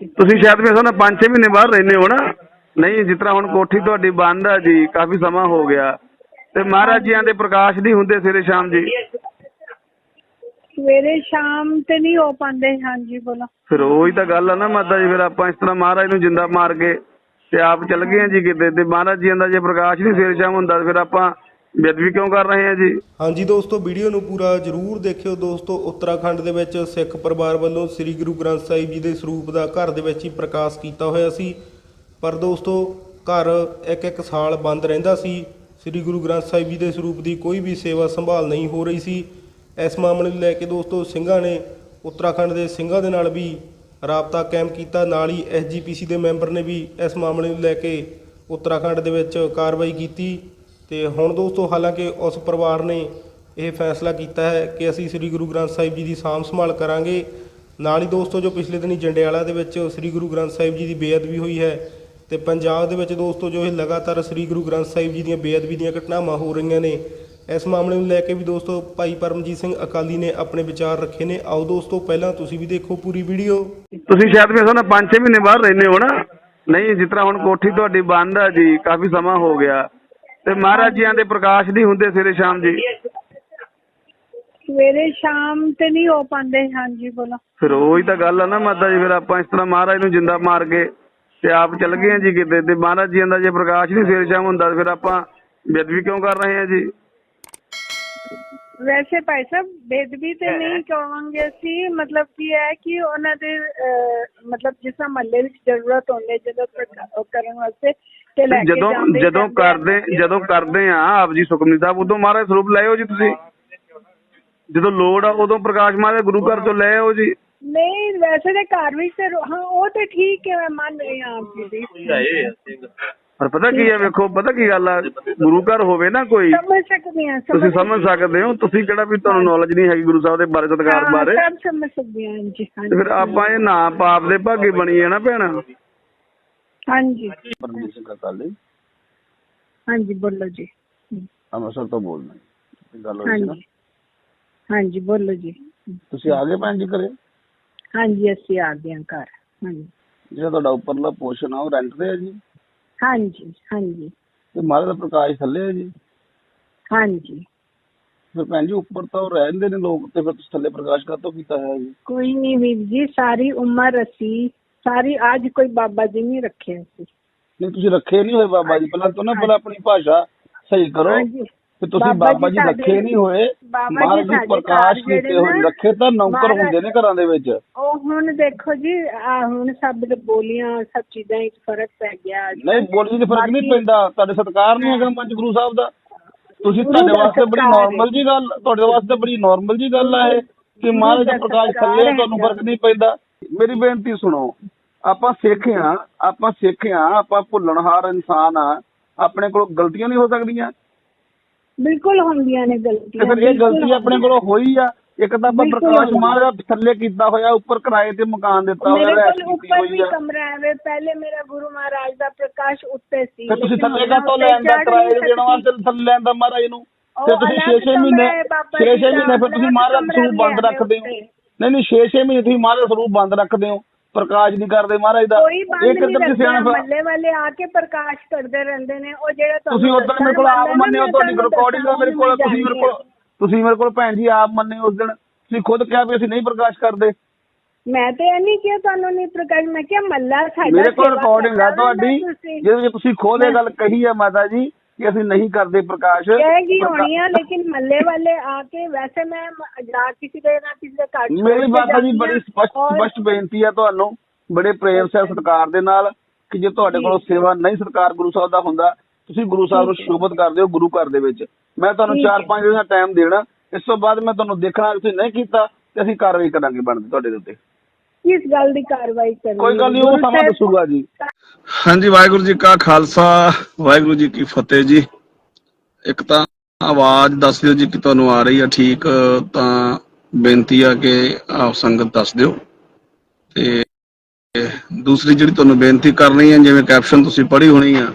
ਤੁਸੀਂ ਸ਼ਾਇਦ ਮੇਰੇ ਹਿਸਾਬ ਨਾਲ 5-6 ਮਹੀਨੇ ਬਾਹਰ ਰਹਿੰਦੇ ਹੋ ਨਾ। ਨਹੀਂ ਜਿਸ ਤਰ੍ਹਾਂ ਹੁਣ ਕੋਠੀ ਤੁਹਾਡੀ ਬੰਦ ਆ ਜੀ ਕਾਫੀ ਸਮਾਂ ਹੋ ਗਿਆ। ਤੇ ਮਹਾਰਾਜ ਜੀਆਂ ਦੇ ਪ੍ਰਕਾਸ਼ ਨਹੀਂ ਹੁੰਦੇ ਸਵੇਰੇ ਸ਼ਾਮ ਜੀ। ਸਵੇਰੇ ਸ਼ਾਮ ਤੇ ਨਹੀਂ ਹੋ ਪਾਉਂਦੇ ਹਾਂਜੀ ਬੋਲੋ। ਫਿਰ ਉਹੀ ਤਾਂ ਗੱਲ ਆ ਨਾ ਮਾਤਾ ਜੀ ਫਿਰ ਆਪਾਂ ਇਸ ਤਰ੍ਹਾਂ ਮਹਾਰਾਜ ਨੂੰ ਜਿੰਦਾ ਮਾਰ ਕੇ ਤੇ ਆਪ ਚੱਲ ਗਏ ਆ ਜੀ ਕਿਤੇ। ਤੇ ਮਹਾਰਾਜ ਜੀਆਂ ਦਾ ਜੇ ਪ੍ਰਕਾਸ਼ ਨਹੀਂ ਸਵੇਰੇ ਸ਼ਾਮ ਹੁੰਦਾ ਫਿਰ ਆਪਾਂ ਬੇਦਬੀ ਕਿਉਂ ਕਰ ਰਹੇ ਆ ਜੀ? ਹਾਂਜੀ ਦੋਸਤੋ, ਵੀਡੀਓ ਨੂੰ ਪੂਰਾ ਜਰੂਰ ਦੇਖਿਓ ਦੋਸਤੋ। ਉੱਤਰਾਖੰਡ ਦੇ ਵਿੱਚ ਸਿੱਖ ਪਰਿਵਾਰ ਵੱਲੋਂ ਸ੍ਰੀ ਗੁਰੂ ਗ੍ਰੰਥ ਸਾਹਿਬ ਜੀ ਦੇ ਸਰੂਪ ਦਾ ਘਰ ਦੇ ਵਿੱਚ ਹੀ ਪ੍ਰਕਾਸ਼ ਕੀਤਾ ਹੋਇਆ ਸੀ। ਪਰ ਦੋਸਤੋ, ਘਰ ਇੱਕ ਇੱਕ ਸਾਲ ਬੰਦ ਰਹਿੰਦਾ ਸੀ। ਸ੍ਰੀ ਗੁਰੂ ਗ੍ਰੰਥ ਸਾਹਿਬ ਜੀ ਦੇ ਸਰੂਪ ਦੀ ਕੋਈ ਵੀ ਸੇਵਾ ਸੰਭਾਲ ਨਹੀਂ ਹੋ ਰਹੀ ਸੀ। ਇਸ ਮਾਮਲੇ ਨੂੰ ਲੈ ਕੇ ਦੋਸਤੋ, ਸਿੰਘਾਂ ਨੇ ਉੱਤਰਾਖੰਡ ਦੇ ਸਿੰਘਾਂ ਦੇ ਨਾਲ ਵੀ ਰਾਬਤਾ ਕਾਇਮ ਕੀਤਾ। ਨਾਲ ਹੀ ਐਸਜੀਪੀਸੀ ਦੇ ਮੈਂਬਰ ਨੇ ਵੀ ਇਸ ਮਾਮਲੇ ਨੂੰ ਲੈ ਕੇ ਉੱਤਰਾਖੰਡ ਦੇ ਵਿੱਚ ਕਾਰਵਾਈ ਕੀਤੀ। ਤੇ ਹੁਣ ਦੋਸਤੋ ਹਾਲਾਂਕਿ ਉਸ ਪਰਿਵਾਰ ਨੇ ਇਹ ਫੈਸਲਾ ਕੀਤਾ ਹੈ ਕਿ ਅਸੀਂ ਸ੍ਰੀ ਗੁਰੂ ਗ੍ਰੰਥ ਸਾਹਿਬ ਜੀ ਦੀ ਸਾਂਭ ਸੰਭਾਲ ਕਰਾਂਗੇ। ਨਾਲ ਹੀ ਦੋਸਤੋ ਜੋ ਪਿਛਲੇ ਦਿਨੀ ਜੰਡਿਆਲਾ ਦੇ ਵਿੱਚ ਸ੍ਰੀ ਗੁਰੂ ਗ੍ਰੰਥ ਸਾਹਿਬ ਜੀ ਦੀ ਬੇਅਦਬੀ ਹੋਈ ਹੈ ਤੇ ਪੰਜਾਬ ਦੇ ਵਿੱਚ ਦੋਸਤੋ ਜੋ ਇਹ ਲਗਾਤਾਰ ਸ੍ਰੀ ਗੁਰੂ ਗ੍ਰੰਥ ਸਾਹਿਬ ਜੀ ਦੀਆਂ ਬੇਅਦਬੀ ਦੀਆਂ ਘਟਨਾਵਾਂ ਹੋ ਰਹੀਆਂ ਨੇ, ਇਸ ਮਾਮਲੇ ਨੂੰ ਲੈ ਕੇ ਵੀ ਦੋਸਤੋ ਭਾਈ ਪਰਮਜੀਤ ਸਿੰਘ ਅਕਾਲੀ ਨੇ ਆਪਣੇ ਵਿਚਾਰ ਰੱਖੇ ਨੇ। ਆਓ ਦੋਸਤੋ ਪਹਿਲਾਂ ਤੁਸੀਂ ਵੀ ਦੇਖੋ ਪੂਰੀ ਵੀਡੀਓ। ਤੁਸੀਂ ਸ਼ਾਇਦ ਮੇਰੇ ਹਿਸਾਬ ਨਾਲ 5-6 ਮਹੀਨੇ ਬਾਹਰ ਰਹਿੰਦੇ ਹੋ ਨਾ। ਨਹੀਂ, ਜਿਸ ਤਰ੍ਹਾਂ ਹੁਣ ਕੋਠੀ ਤੁਹਾਡੀ ਬੰਦ ਆ ਜੀ, ਕਾਫੀ ਸਮਾਂ ਹੋ ਗਿਆ। ਤੇ ਮਹਾਰਾਜ ਜੀਆਂ ਦੇ ਪ੍ਰਕਾਸ਼ ਨਹੀਂ ਹੁੰਦੇ ਸਵੇਰੇ ਸ਼ਾਮ ਜੀ। ਸਵੇਰੇ ਸ਼ਾਮ ਤੇ ਨਹੀਂ ਹੋ ਪਾਉਂਦੇ ਹਾਂਜੀ ਬੋਲੋ। ਫਿਰ ਉਹੀ ਤਾਂ ਗੱਲ ਆ ਨਾ ਮਾਤਾ ਜੀ ਫਿਰ ਆਪਾਂ ਇਸ ਤਰ੍ਹਾਂ ਮਹਾਰਾਜ ਨੂੰ ਜਿੰਦਾ ਮਾਰ ਕੇ ਤੇ ਆਪ ਚੱਲ ਗਏ ਆ ਜੀ ਕਿਤੇ ਤੇ ਮਹਾਰਾਜ ਜੀਆਂ ਦਾ ਜੇ ਪ੍ਰਕਾਸ਼ ਨਹੀਂ ਸਵੇਰੇ ਸ਼ਾਮ ਹੁੰਦਾ ਫਿਰ ਆਪਾਂ ਬੇਦਬੀ ਕਿਉਂ ਕਰ ਰਹੇ ਆ ਜੀ? ਵੈਸੇ ਭਾਈ ਸਾਹਿਬ ਬੇਦਬੀ ਤੇ ਨਹੀਂ ਕਹਾਂਗੇ ਅਸੀਂ ਮਤਲਬ ਕੀ ਹੈ ਕਿ ਉਹਨਾਂ ਦੇ ਮਤਲਬ ਜਿਸ ਮਹੱਲੇ ਵਿੱਚ ਜ਼ਰੂਰਤ ਹੁੰਦੇ ਜਦੋਂ ਕਰਨ ਵਾਸਤੇ ਤੇ ਲੈ ਕੇ ਜਦੋਂ ਜਾਂਦੇ ਜਦੋਂ ਜਾਂਦੇ ਆ। ਕਰਦੇ ਜਦੋਂ ਕਰਦੇ ਆ ਆਪ ਜੀ ਸੁਖਮਨੀ ਸਾਹਿਬ ਉਦੋਂ ਮਹਾਰਾਜ ਸਰੂਪ ਲੈ ਆਓ ਜੀ ਤੁਸੀਂ। ਜਦੋਂ ਲੋੜ ਆ ਉਦੋਂ ਪ੍ਰਕਾਸ਼ ਮਹਾਰਾਜ ਗੁਰੂ ਘਰ ਤੋਂ ਲੈ ਆਓ ਜੀ। ਨਹੀਂ ਵੈਸੇ ਤੇ ਘਰ ਵਿੱਚ ਤੇ ਰੋ- ਹਾਂ ਉਹ ਤੇ ਠੀਕ ਹੈ ਮੈਂ ਮੰਨ ਰਹੀ ਹਾਂ ਆਪ ਜੀ ਦੀ। ਪਰ ਪਤਾ ਕੀ ਆ ਵੇਖੋ ਪਤਾ ਕੀ ਗੱਲ ਆ ਗੁਰੂ ਘਰ ਹੋਵੇ ਨਾ ਕੋਈ ਸਮਝ ਸਕਦੀ ਹਾਂ ਤੁਸੀਂ ਸਮਝ ਸਕਦੇ ਹੋ। ਤੁਸੀਂ ਕਿਹੜਾ ਵੀ ਤੁਹਾਨੂੰ ਨੌਲੇਜ ਨਹੀਂ ਹੈਗੀ ਗੁਰੂ ਸਾਹਿਬ ਦੇ ਬਾਰੇ ਸਤਿਕਾਰ ਹਾਂ, ਬਾਰੇ। ਸਭ ਸਮਝ ਸਕਦੀ ਹਾਂ ਜੀ ਤੇ ਫਿਰ ਹਾਂਜੀ ਆਪਾਂ ਇਹ ਨਾ ਪਾਪ ਦੇ ਭਾਗੀ ਬਣੀਏ ਨਾ ਭੈਣ। ਹਾਂਜੀ। ਪਰਮਜੀਤ ਸਿੰਘ ਅਕਾਲੀ ਹਾਂਜੀ ਬੋਲੋ ਜੀ। ਅੰਮ੍ਰਿਤਸਰ ਤੋਂ ਬੋਲਦਾ ਜੀ। ਗੱਲ ਹੋਈ ਸੀ ਨਾ? ਹਾਂਜੀ। ਹਾਂਜੀ ਬੋਲੋ ਜੀ। ਤੁਸੀਂ ਆ ਗਏ ਭੈਣ ਜੀ ਘਰੇ? ਹਾਂਜੀ ਅਸੀਂ ਆ ਗਏ ਹਾਂ ਘਰ। ਹਾਂਜੀ। ਜਿਹੜਾ ਤੁਹਾਡਾ ਉੱਪਰਲਾ ਪੋਰਸ਼ਨ ਆ ਉਹ ਰੈਂਟ ਤੇ ਹੈ ਜੀ? ਹਾਂਜੀ ਹਾਂਜੀ। ਤੇ ਮਹਾਰਾਜ ਦਾ ਪ੍ਰਕਾਸ਼ ਥੱਲੇ ਹੈ ਜੀ? ਹਾਂਜੀ। ਫਿਰ ਭੈਣ ਜੀ ਉੱਪਰ ਤਾਂ ਉਹ ਰਹਿੰਦੇ ਨੇ ਲੋਕ ਤੇ ਫਿਰ ਤੁਸੀਂ ਥੱਲੇ ਪ੍ਰਕਾਸ਼ ਕਾਤੋਂ ਕੀਤਾ ਹੈ ਜੀ? ਕੋਈ ਨਹੀਂ ਵੀਰ ਜੀ ਸਾਰੀ ਉਮਰ ਅਸੀਂ ਸਾਰੀ ਅੱਜ ਕੋਈ ਬਾਬਾ ਜੀ ਨਹੀਂ ਰੱਖੇ ਅਸੀਂ ਨਹੀਂ ਤੁਸੀਂ ਰੱਖੇ ਨਹੀਂ ਹੋਏ ਬਾਬਾ ਜੀ। ਪਹਿਲਾਂ ਤੋਂ ਨਾ ਪਹਿਲਾਂ ਆਪਣੀ ਭਾਸ਼ਾ ਸਹੀ ਕਰੋ। ਹਾਂਜੀ। ਤੇ ਤੁਸੀਂ ਬਾਬਾ ਜੀ ਰੱਖੇ ਨਹੀਂ ਹੋਏ। ਬਾਬਾ ਜੀ ਪ੍ਰਕਾਸ਼ ਕੀਤੇ ਹੋਏ ਰੱਖੇ ਤਾਂ ਨੌਕਰ ਹੁੰਦੇ ਨੇ ਘਰਾਂ ਦੇ ਵਿੱਚ। ਉਹ ਹੁਣ ਦੇਖੋ ਜੀ ਆ ਹੁਣ ਸਭ ਦੇ ਬੋਲੀਆਂ ਸਭ ਚੀਜ਼ਾਂ ਵਿੱਚ ਫ਼ਰਕ ਪੈ ਗਿਆ। ਨਹੀਂ ਬੋਲੀ ਦੇ ਫ਼ਰਕ ਨਹੀਂ ਪੈਂਦਾ। ਤੁਹਾਡੇ ਸਤਿਕਾਰ ਨਹੀਂ ਹੈਗਾ ਪੰਜ ਗੁਰੂ ਸਾਹਿਬ ਦਾ। ਤੁਸੀਂ ਤੁਹਾਡੇ ਵਾਸਤੇ ਬੜੀ ਹੈ। ਨਾਰਮਲ ਜੀ ਗੱਲ ਤੁਹਾਡੇ ਵਾਸਤੇ ਬੜੀ ਨਾਰਮਲ ਜੀ ਗੱਲ ਆ ਇਹ। ਕਿ ਮਹਾਰਾਜ ਪ੍ਰਕਾਸ਼ ਥੱਲੇ ਹੈ ਤੁਹਾਨੂੰ। ਫ਼ਰਕ ਨਹੀਂ ਪੈਂਦਾ। ਮੇਰੀ ਬੇਨਤੀ ਸੁਣੋ। ਆਪਾਂ ਸਿੱਖ ਆ ਆਪਾਂ ਸਿੱਖ ਆ ਆਪਾਂ ਭੁੱਲਣਹਾਰ ਇਨਸਾਨ ਆ ਆਪਣੇ ਕੋਲ ਗਲਤੀਆਂ ਨਹੀਂ ਹੋ ਸਕਦੀਆਂ ਬਿਲਕੁਲ ਹੁੰਦੀਆਂ ਨੇ ਤੇ ਗਲਤੀਆਂ ਫਿਰ ਇਹ ਗਲਤੀ ਆਪਣੇ ਕੋਲੋਂ ਹੋਈ ਆ ਇੱਕ ਤਾਂ ਆਪਾਂ ਪ੍ਰਕਾਸ਼ ਹੋਈ। ਮਹਾਰਾਜ ਥੱਲੇ ਕੀਤਾ ਹੋਇਆ ਉੱਪਰ ਕਿਰਾਏ ਤੇ ਮਕਾਨ ਦਿੱਤਾ ਹੋਇਆ ਮੇਰੇ ਕੋਲ ਉੱਪਰ ਵੀ ਕਮਰਾ ਹੈ ਪਹਿਲੇ ਮੇਰਾ ਗੁਰੂ ਮਹਾਰਾਜ ਦਾ ਪ੍ਰਕਾਸ਼ ਉੱਤੇ ਸੀ ਫਿਰ ਤੁਸੀਂ ਥੱਲੇ ਕਾ ਤੋਂ ਦਾ ਚੜ੍ਹ ਕਿਰਾਏ ਦੇਣ ਵਾਸਤੇ। ਥੱਲੇ ਲੈਣ ਦਾ ਮਹਾਰਾਜ ਨੂੰ ਫਿਰ ਤੁਸੀਂ ਅਲੱਗ 6-6 ਮਹੀਨੇ ਕਮਰਾ ਹੈ ਬਾਬਾ ਜੀ 6-6 ਦਾ, ਮਹੀਨੇ ਫਿਰ ਤੁਸੀਂ ਮਹਾਰਾਜ ਕਮਰਾ ਸਰੂਪ ਬੰਦ ਰੱਖਦੇ ਹੋ। ਨਹੀਂ ਨਹੀਂ 6-6 ਮਹੀਨੇ ਤੁਸੀਂ ਮਹਾਰਾਜ ਸਰੂਪ ਬੰਦ ਰੱਖਦੇ ਹੋ ਪ੍ਰਕਾਸ਼ ਨਹੀਂ ਕਰਦੇ ਮਹਾਰਾਜ ਦਾ। ਕੋਈ ਬੰਦ ਇੱਕ ਨਹੀਂ ਸਿਆਣਪ ਮੱਲੇ ਵਾਲੇ ਆ ਕੇ ਪ੍ਰਕਾਸ਼ ਕਰਦੇ ਰਹਿੰਦੇ ਨੇ ਉਹ ਜਿਹੜਾ ਤੁਸੀਂ ਉਦੋਂ ਮੇਰੇ ਕੋਲ ਆਪ ਮੰਨੇ ਹੋ ਤੁਹਾਡੀ ਰਿਕਾਰਡਿੰਗ ਆ ਮੇਰੇ ਕੋਲ ਤੁਸੀਂ ਮੇਰੇ ਕੋਲ ਤੁਸੀਂ ਮੇਰੇ ਕੋਲ ਭੈਣ ਜੀ ਆਪ ਮੰਨੇ ਉਸ ਦਿਨ। ਤੁਸੀਂ ਖੁਦ ਕਿਹਾ ਵੀ ਅਸੀਂ ਨਹੀਂ ਪ੍ਰਕਾਸ਼ ਕਰਦੇ। ਮੈਂ ਤੇ ਇਹ ਨਹੀਂ ਕਿਹਾ ਤੁਹਾਨੂੰ ਨਹੀਂ ਪ੍ਰਕਾਸ਼ ਮੈਂ ਕਿਹਾ ਮੱਲਾ ਸਾਡਾ ਮੇਰੇ ਕੋਲ ਰਿਕਾਰਡਿੰਗ ਆ ਤੁਹਾਡੀ। ਜਿਹਦੇ ਵਿੱਚ ਤੁਸੀਂ ਇਹ ਗੱਲ ਕਹੀ ਹੈ ਮਾਤਾ ਜੀ ਕਿ ਅਸੀਂ ਨਹੀਂ ਕਰਦੇ ਪ੍ਰਕਾਸ਼। ਕਹੇਗੀ ਹੋਣੀ ਆ ਲੇਕਿਨ ਮੱਲੇ ਵਾਲੇ ਆ ਕੇ ਵੈਸੇ ਮੈਂ ਜਾ ਕਿਸੇ ਦੇ ਨਾ ਕਿਸੇ ਦੇ ਘਰ ਮੇਰੀ ਮਾਤਾ ਜੀ ਬੜੀ ਸਪਸ਼ਟ ਸਪਸ਼ਟ ਬੇਨਤੀ ਹੈ ਤੁਹਾਨੂੰ ਬੜੇ ਪ੍ਰੇਮ ਸਹਿ ਸਤਿਕਾਰ ਦੇ ਨਾਲ ਕਿ ਜੇ ਤੁਹਾਡੇ ਕੋਲੋਂ ਸੇਵਾ ਨਹੀਂ ਸਤਿਕਾਰ ਗੁਰੂ ਸਾਹਿਬ ਦਾ ਹੁੰਦਾ ਤੁਸੀਂ ਗੁਰੂ ਸਾਹਿਬ ਨੂੰ ਸ਼ੋਭਤ ਕਰਦੇ ਹੋ ਗੁਰੂ ਘਰ ਦੇ ਵਿੱਚ। ਮੈਂ ਤੁਹਾਨੂੰ ਠੀਕ ਹੈ। 4-5 ਦਿਨ ਦਾ ਟਾਈਮ ਦੇਣਾ ਇਸ ਤੋਂ ਬਾਅਦ ਮੈਂ ਤੁਹਾਨੂੰ ਦੇਖਣਾ ਤੁਸੀਂ ਨਹੀਂ ਕੀਤਾ ਤੇ ਅਸੀਂ ਕਾਰਵਾਈ ਕਰਾਂਗੇ ਬਣਦੀ ਤੁਹਾਡੇ ਦੇ ਉੱਤੇ। ਕਿਸ ਗੱਲ ਦੀ ਕਾਰਵਾਈ ਕਰਨੀ ਕੋਈ ਗੱਲ ਨਹੀਂ ਉਹ ਸਮਾਂ ਦੱਸੂਗਾ ਜੀ। ਹਾਂਜੀ ਵਾਹਿਗੁਰੂ ਜੀ ਕਾ ਖਾਲਸਾ ਵਾਹਿਗੁਰੂ ਜੀ ਕੀ ਫਤਿਹ ਜੀ। ਇੱਕ ਤਾਂ ਆਵਾਜ਼ ਦੱਸ ਦਿਓ ਜੀ ਕਿ ਤੁਹਾਨੂੰ ਆ ਰਹੀ ਆ ਠੀਕ ਤਾਂ ਬੇਨਤੀ ਆ ਕਿ ਆਪ ਸੰਗਤ ਦੱਸ ਦਿਓ। ਤੇ ਦੂਸਰੀ ਜਿਹੜੀ ਤੁਹਾਨੂੰ ਬੇਨਤੀ ਕਰਨੀ ਹੈ ਜਿਵੇਂ ਕੈਪਸ਼ਨ ਤੁਸੀਂ ਪੜ੍ਹੀ ਹੋਣੀ ਆ।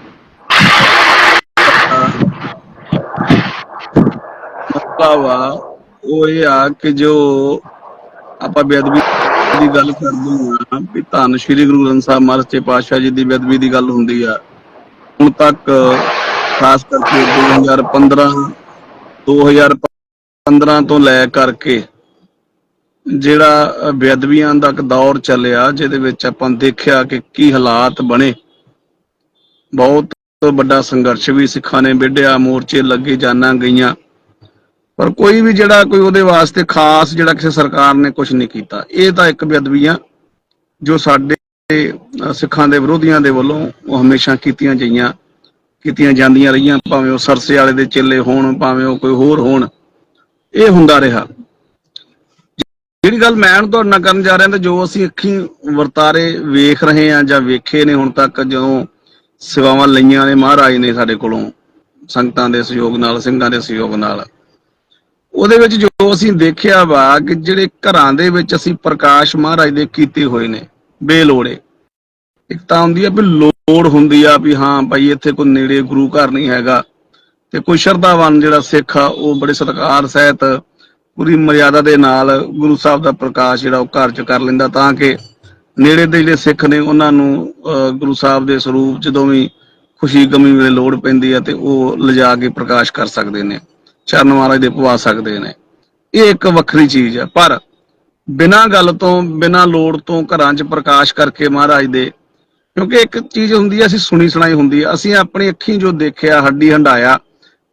ਮਤਲਬ ਆ ਉਹ ਇਹ ਆ ਕਿ ਜੋ ਆਪਾਂ ਬੇਅਦਬੀ ਦੀ ਗੱਲ ਕਰਦੇ ਹਾਂ ਵੀ ਧੰਨ ਸ਼੍ਰੀ ਗੁਰੂ ਗ੍ਰੰਥ ਸਾਹਿਬ ਮਹਾਰਾਜ ਸੱਚੇ ਪਾਤਸ਼ਾਹ ਜੀ ਦੀ ਬੇਅਦਬੀ ਦੀ ਗੱਲ ਹੁੰਦੀ ਆ। ਹੁਣ ਤੱਕ ਖਾਸ ਕਰਕੇ 2015 2015 ਤੋਂ ਲੈ ਕਰਕੇ ਜਿਹੜਾ ਬੇਅਦਬੀਆਂ ਦਾ ਇੱਕ ਦੌਰ ਚੱਲਿਆ, ਜਿਹਦੇ ਵਿੱਚ ਆਪਾਂ ਦੇਖਿਆ ਕਿ ਕੀ ਹਾਲਾਤ ਬਣੇ। ਬਹੁਤ ਵੱਡਾ ਸੰਘਰਸ਼ ਵੀ ਸਿੱਖਾਂ ਨੇ ਵਿੱਢਿਆ, ਮੋਰਚੇ ਲੱਗੇ ਜਾਨਾਂ ਗਈਆਂ। ਪਰ ਕੋਈ ਵੀ ਜਿਹੜਾ ਕੋਈ ਉਹਦੇ ਵਾਸਤੇ ਖਾਸ ਜਿਹੜਾ ਕਿਸੇ ਸਰਕਾਰ ਨੇ ਕੁਝ ਨਹੀਂ ਕੀਤਾ, ਇਹ ਤਾਂ ਇੱਕ ਬੇਅਦਬੀ ਆ ਜੋ ਸਾਡੇ ਸਿੱਖਾਂ ਦੇ ਵਿਰੋਧੀਆਂ ਦੇ ਵੱਲੋਂ ਉਹ ਹਮੇਸ਼ਾ ਕੀਤੀਆਂ ਗਈਆਂ ਕੀਤੀਆਂ ਜਾਂਦੀਆਂ ਰਹੀਆਂ, ਭਾਵੇਂ ਉਹ ਸਰਸੇ ਵਾਲੇ ਦੇ ਚੇਲੇ ਹੋਣ, ਭਾਵੇਂ ਉਹ ਕੋਈ ਹੋਰ ਹੋਣ, ਇਹ ਹੁੰਦਾ ਰਿਹਾ। ਜਿਹੜੀ ਗੱਲ ਮੈਂ ਹੁਣ ਤੁਹਾਡੇ ਨਾਲ ਕਰਨ ਜਾ ਰਿਹਾ ਤੇ ਜੋ ਅਸੀਂ ਅੱਖੀ ਵਰਤਾਰੇ ਵੇਖ ਰਹੇ ਹਾਂ ਜਾਂ ਵੇਖੇ ਨੇ ਹੁਣ ਤੱਕ ਜਦੋਂ ਸੇਵਾਵਾਂ ਲਈਆਂ ਨੇ ਮਹਾਰਾਜ ਨੇ ਸਾਡੇ ਕੋਲੋਂ, ਸੰਗਤਾਂ ਦੇ ਸਹਿਯੋਗ ਨਾਲ, ਸਿੰਘਾਂ ਦੇ ਸਹਿਯੋਗ ਨਾਲ। ਉਹਦੇ ਵਿੱਚ ਜੋ ਅਸੀਂ ਦੇਖਿਆ ਵਾ ਕਿ ਜਿਹੜੇ ਘਰਾਂ ਦੇ ਵਿੱਚ ਅਸੀਂ ਪ੍ਰਕਾਸ਼ ਮਹਾਰਾਜ ਦੇ ਕੀਤੇ ਹੋਏ ਨੇ ਬੇਲੋੜੇ। ਇੱਕ ਤਾਂ ਹੁੰਦੀ ਆ ਵੀ ਲੋੜ ਹੁੰਦੀ ਆ ਵੀ ਹਾਂ ਭਾਈ ਇੱਥੇ ਕੋਈ ਨੇੜੇ ਗੁਰੂ ਘਰ ਨਹੀਂ ਹੈਗਾ ਤੇ ਕੋਈ ਸ਼ਰਧਾਵਾਨ ਜਿਹੜਾ ਸਿੱਖ ਆ ਉਹ ਬੜੇ ਸਤਿਕਾਰ ਸਹਿਤ ਪੂਰੀ ਮਰਿਆਦਾ ਦੇ ਨਾਲ ਗੁਰੂ ਸਾਹਿਬ ਦਾ ਪ੍ਰਕਾਸ਼ ਜਿਹੜਾ ਉਹ ਘਰ ਚ ਕਰ ਲੈਂਦਾ ਤਾਂ ਕਿ ਨੇੜੇ ਦੇ ਜਿਹੜੇ ਸਿੱਖ ਨੇ ਉਹਨਾਂ ਨੂੰ ਅਹ, ਗੁਰੂ ਸਾਹਿਬ ਦੇ ਸਰੂਪ ਜਦੋਂ ਵੀ ਖੁਸ਼ੀ ਗਮੀ ਵੇਲੇ ਲੋੜ ਪੈਂਦੀ ਆ ਤੇ ਉਹ ਲਿਜਾ ਕੇ ਪ੍ਰਕਾਸ਼ ਕਰ ਸਕਦੇ ਨੇ। ਚਰਨ ਮਹਾਰਾਜ ਦੇ ਪਵਾ ਸਕਦੇ ਨੇ। ਇਹ ਇੱਕ ਵੱਖਰੀ ਚੀਜ਼ ਹੈ। ਪਰ ਬਿਨਾਂ ਗੱਲ ਤੋਂ ਬਿਨਾਂ ਲੋੜ ਤੋਂ ਘਰਾਂ 'ਚ ਪ੍ਰਕਾਸ਼ ਕਰਕੇ ਮਹਾਰਾਜ ਦੇ ਕਿਉਂਕਿ ਇੱਕ ਚੀਜ਼ ਹੁੰਦੀ ਹੈ ਅਸੀਂ ਸੁਣੀ ਸੁਣਾਈ ਹੁੰਦੀ ਹੈ ਅਸੀਂ ਆਪਣੀ ਅੱਖੀਂ ਜੋ ਦੇਖਿਆ ਹੱਡੀ ਹੰਡਾਇਆ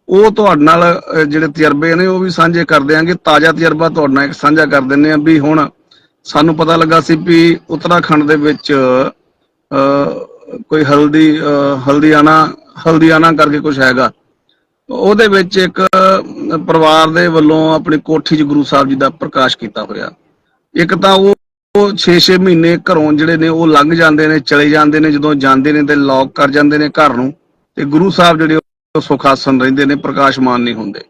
ਉਹ ਤੁਹਾਡੇ ਨਾਲ ਜਿਹੜੇ ਤਜਰਬੇ ਨੇ ਉਹ ਵੀ ਸਾਂਝੇ ਕਰ ਦਿਆਂਗੇ। ਤਾਜ਼ਾ ਤਜਰਬਾ ਤੁਹਾਡੇ ਨਾਲ ਇੱਕ ਸਾਂਝਾ ਕਰ ਦਿੰਨੇ ਆ ਵੀ ਹੁਣ ਸਾਨੂੰ ਪਤਾ ਲੱਗਾ ਸੀ ਵੀ ਉੱਤਰਾਖੰਡ ਦੇ ਵਿੱਚ ਅਹ, ਕੋਈ ਹਲਦੀ ਅਹ, ਹਲਦੀਆਣਾ ਹਲਦੀਆਣਾ ਕਰਕੇ ਕੁਝ ਹੈਗਾ। ਉਹਦੇ ਵਿੱਚ ਇੱਕ ਪਰਿਵਾਰ ਦੇ ਵੱਲੋਂ ਆਪਣੀ ਕੋਠੀ 'ਚ ਗੁਰੂ ਸਾਹਿਬ ਜੀ ਦਾ ਪ੍ਰਕਾਸ਼ ਕੀਤਾ ਹੋਇਆ। ਇੱਕ ਤਾਂ ਉਹ 6-6 ਮਹੀਨੇ ਘਰੋਂ ਜਿਹੜੇ ਨੇ ਉਹ ਲੰਘ ਜਾਂਦੇ ਨੇ, ਚਲੇ ਜਾਂਦੇ ਨੇ, ਜਦੋਂ ਜਾਂਦੇ ਨੇ ਤੇ ਲੌਕ ਕਰ ਜਾਂਦੇ ਨੇ ਘਰ ਨੂੰ ਤੇ ਗੁਰੂ ਸਾਹਿਬ ਜਿਹੜੇ ਉਹ ਸੁਖਾਸਨ ਰਹਿੰਦੇ ਨੇ, ਪ੍ਰਕਾਸ਼ਮਾਨ ਨਹੀਂ ਹੁੰਦੇ।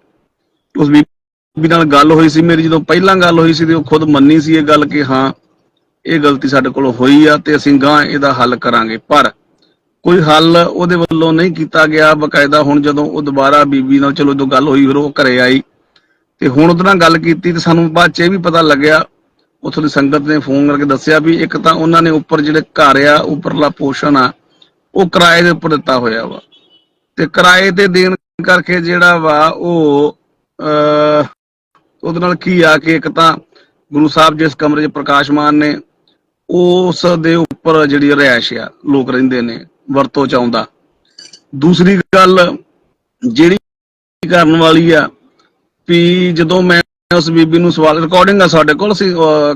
ਉਸ ਬੀਬੀ ਨਾਲ ਗੱਲ ਹੋਈ ਸੀ, ਮੇਰੀ ਜਦੋਂ ਪਹਿਲਾਂ ਗੱਲ ਹੋਈ ਸੀ ਤੇ ਉਹ ਖੁਦ ਮੰਨੀ ਸੀ ਇਹ ਗੱਲ ਕਿ ਹਾਂ, ਇਹ ਗਲਤੀ ਸਾਡੇ ਕੋਲ ਹੋਈ ਆ ਤੇ ਅਸੀਂ ਗਾਂ ਇਹਦਾ ਹੱਲ ਕਰਾਂਗੇ। ਪਰ ਕੋਈ ਹੱਲ ਉਹਦੇ ਵੱਲੋਂ ਨਹੀਂ ਕੀਤਾ ਗਿਆ। ਬਕਾਇਦਾ ਹੁਣ ਜਦੋਂ ਉਹ ਦੁਬਾਰਾ ਬੀਬੀ ਨਾਲ ਚਲੋ ਜਦੋਂ ਗੱਲ ਹੋਈ, ਫਿਰ ਉਹ ਘਰੇ ਆਈ। ਤੇ ਹੁਣ ਉਹਦੇ ਨਾਲ ਗੱਲ ਕੀਤੀ ਤੇ ਸਾਨੂੰ ਬਾਅਦ ਚ ਇਹ ਵੀ ਪਤਾ ਲੱਗਿਆ, ਉੱਥੋਂ ਦੀ ਸੰਗਤ ਨੇ ਫੋਨ ਕਰਕੇ ਦੱਸਿਆ ਵੀ ਇੱਕ ਤਾਂ ਉਹਨਾਂ ਨੇ ਉੱਪਰ ਜਿਹੜੇ ਘਰ ਆ, ਉੱਪਰਲਾ ਪੋਸ਼ਨ ਆ, ਉਹ ਕਿਰਾਏ ਦੇ ਉੱਪਰ ਦਿੱਤਾ ਹੋਇਆ ਵਾ। ਤੇ ਕਿਰਾਏ ਤੇ ਦੇਣ ਕਰਕੇ ਜਿਹੜਾ ਵਾ ਉਹ ਅ ਉਹਦੇ ਨਾਲ ਕੀ ਆ ਕਿ ਇੱਕ ਤਾਂ ਗੁਰੂ ਸਾਹਿਬ ਜਿਸ ਕਮਰੇ 'ਚ ਪ੍ਰਕਾਸ਼ਮਾਨ ਨੇ, ਉਸ ਦੇ ਉੱਪਰ ਜਿਹੜੀ ਰਿਹਾਇਸ਼ ਆ, ਲੋਕ ਰਹਿੰਦੇ ਨੇ। ਵਰਤੋਂ ਚ ਆਉਂਦਾ। ਦੂਸਰੀ ਗੱਲ ਜਿਹੜੀ ਕਰਨ ਵਾਲੀ ਆ ਵੀ ਜਦੋਂ ਮੈਂ ਉਸ ਬੀਬੀ ਨੂੰ ਸਵਾਲ ਰਿਕਾਰਡਿੰਗ ਆ ਸਾਡੇ ਕੋਲ ਸੀ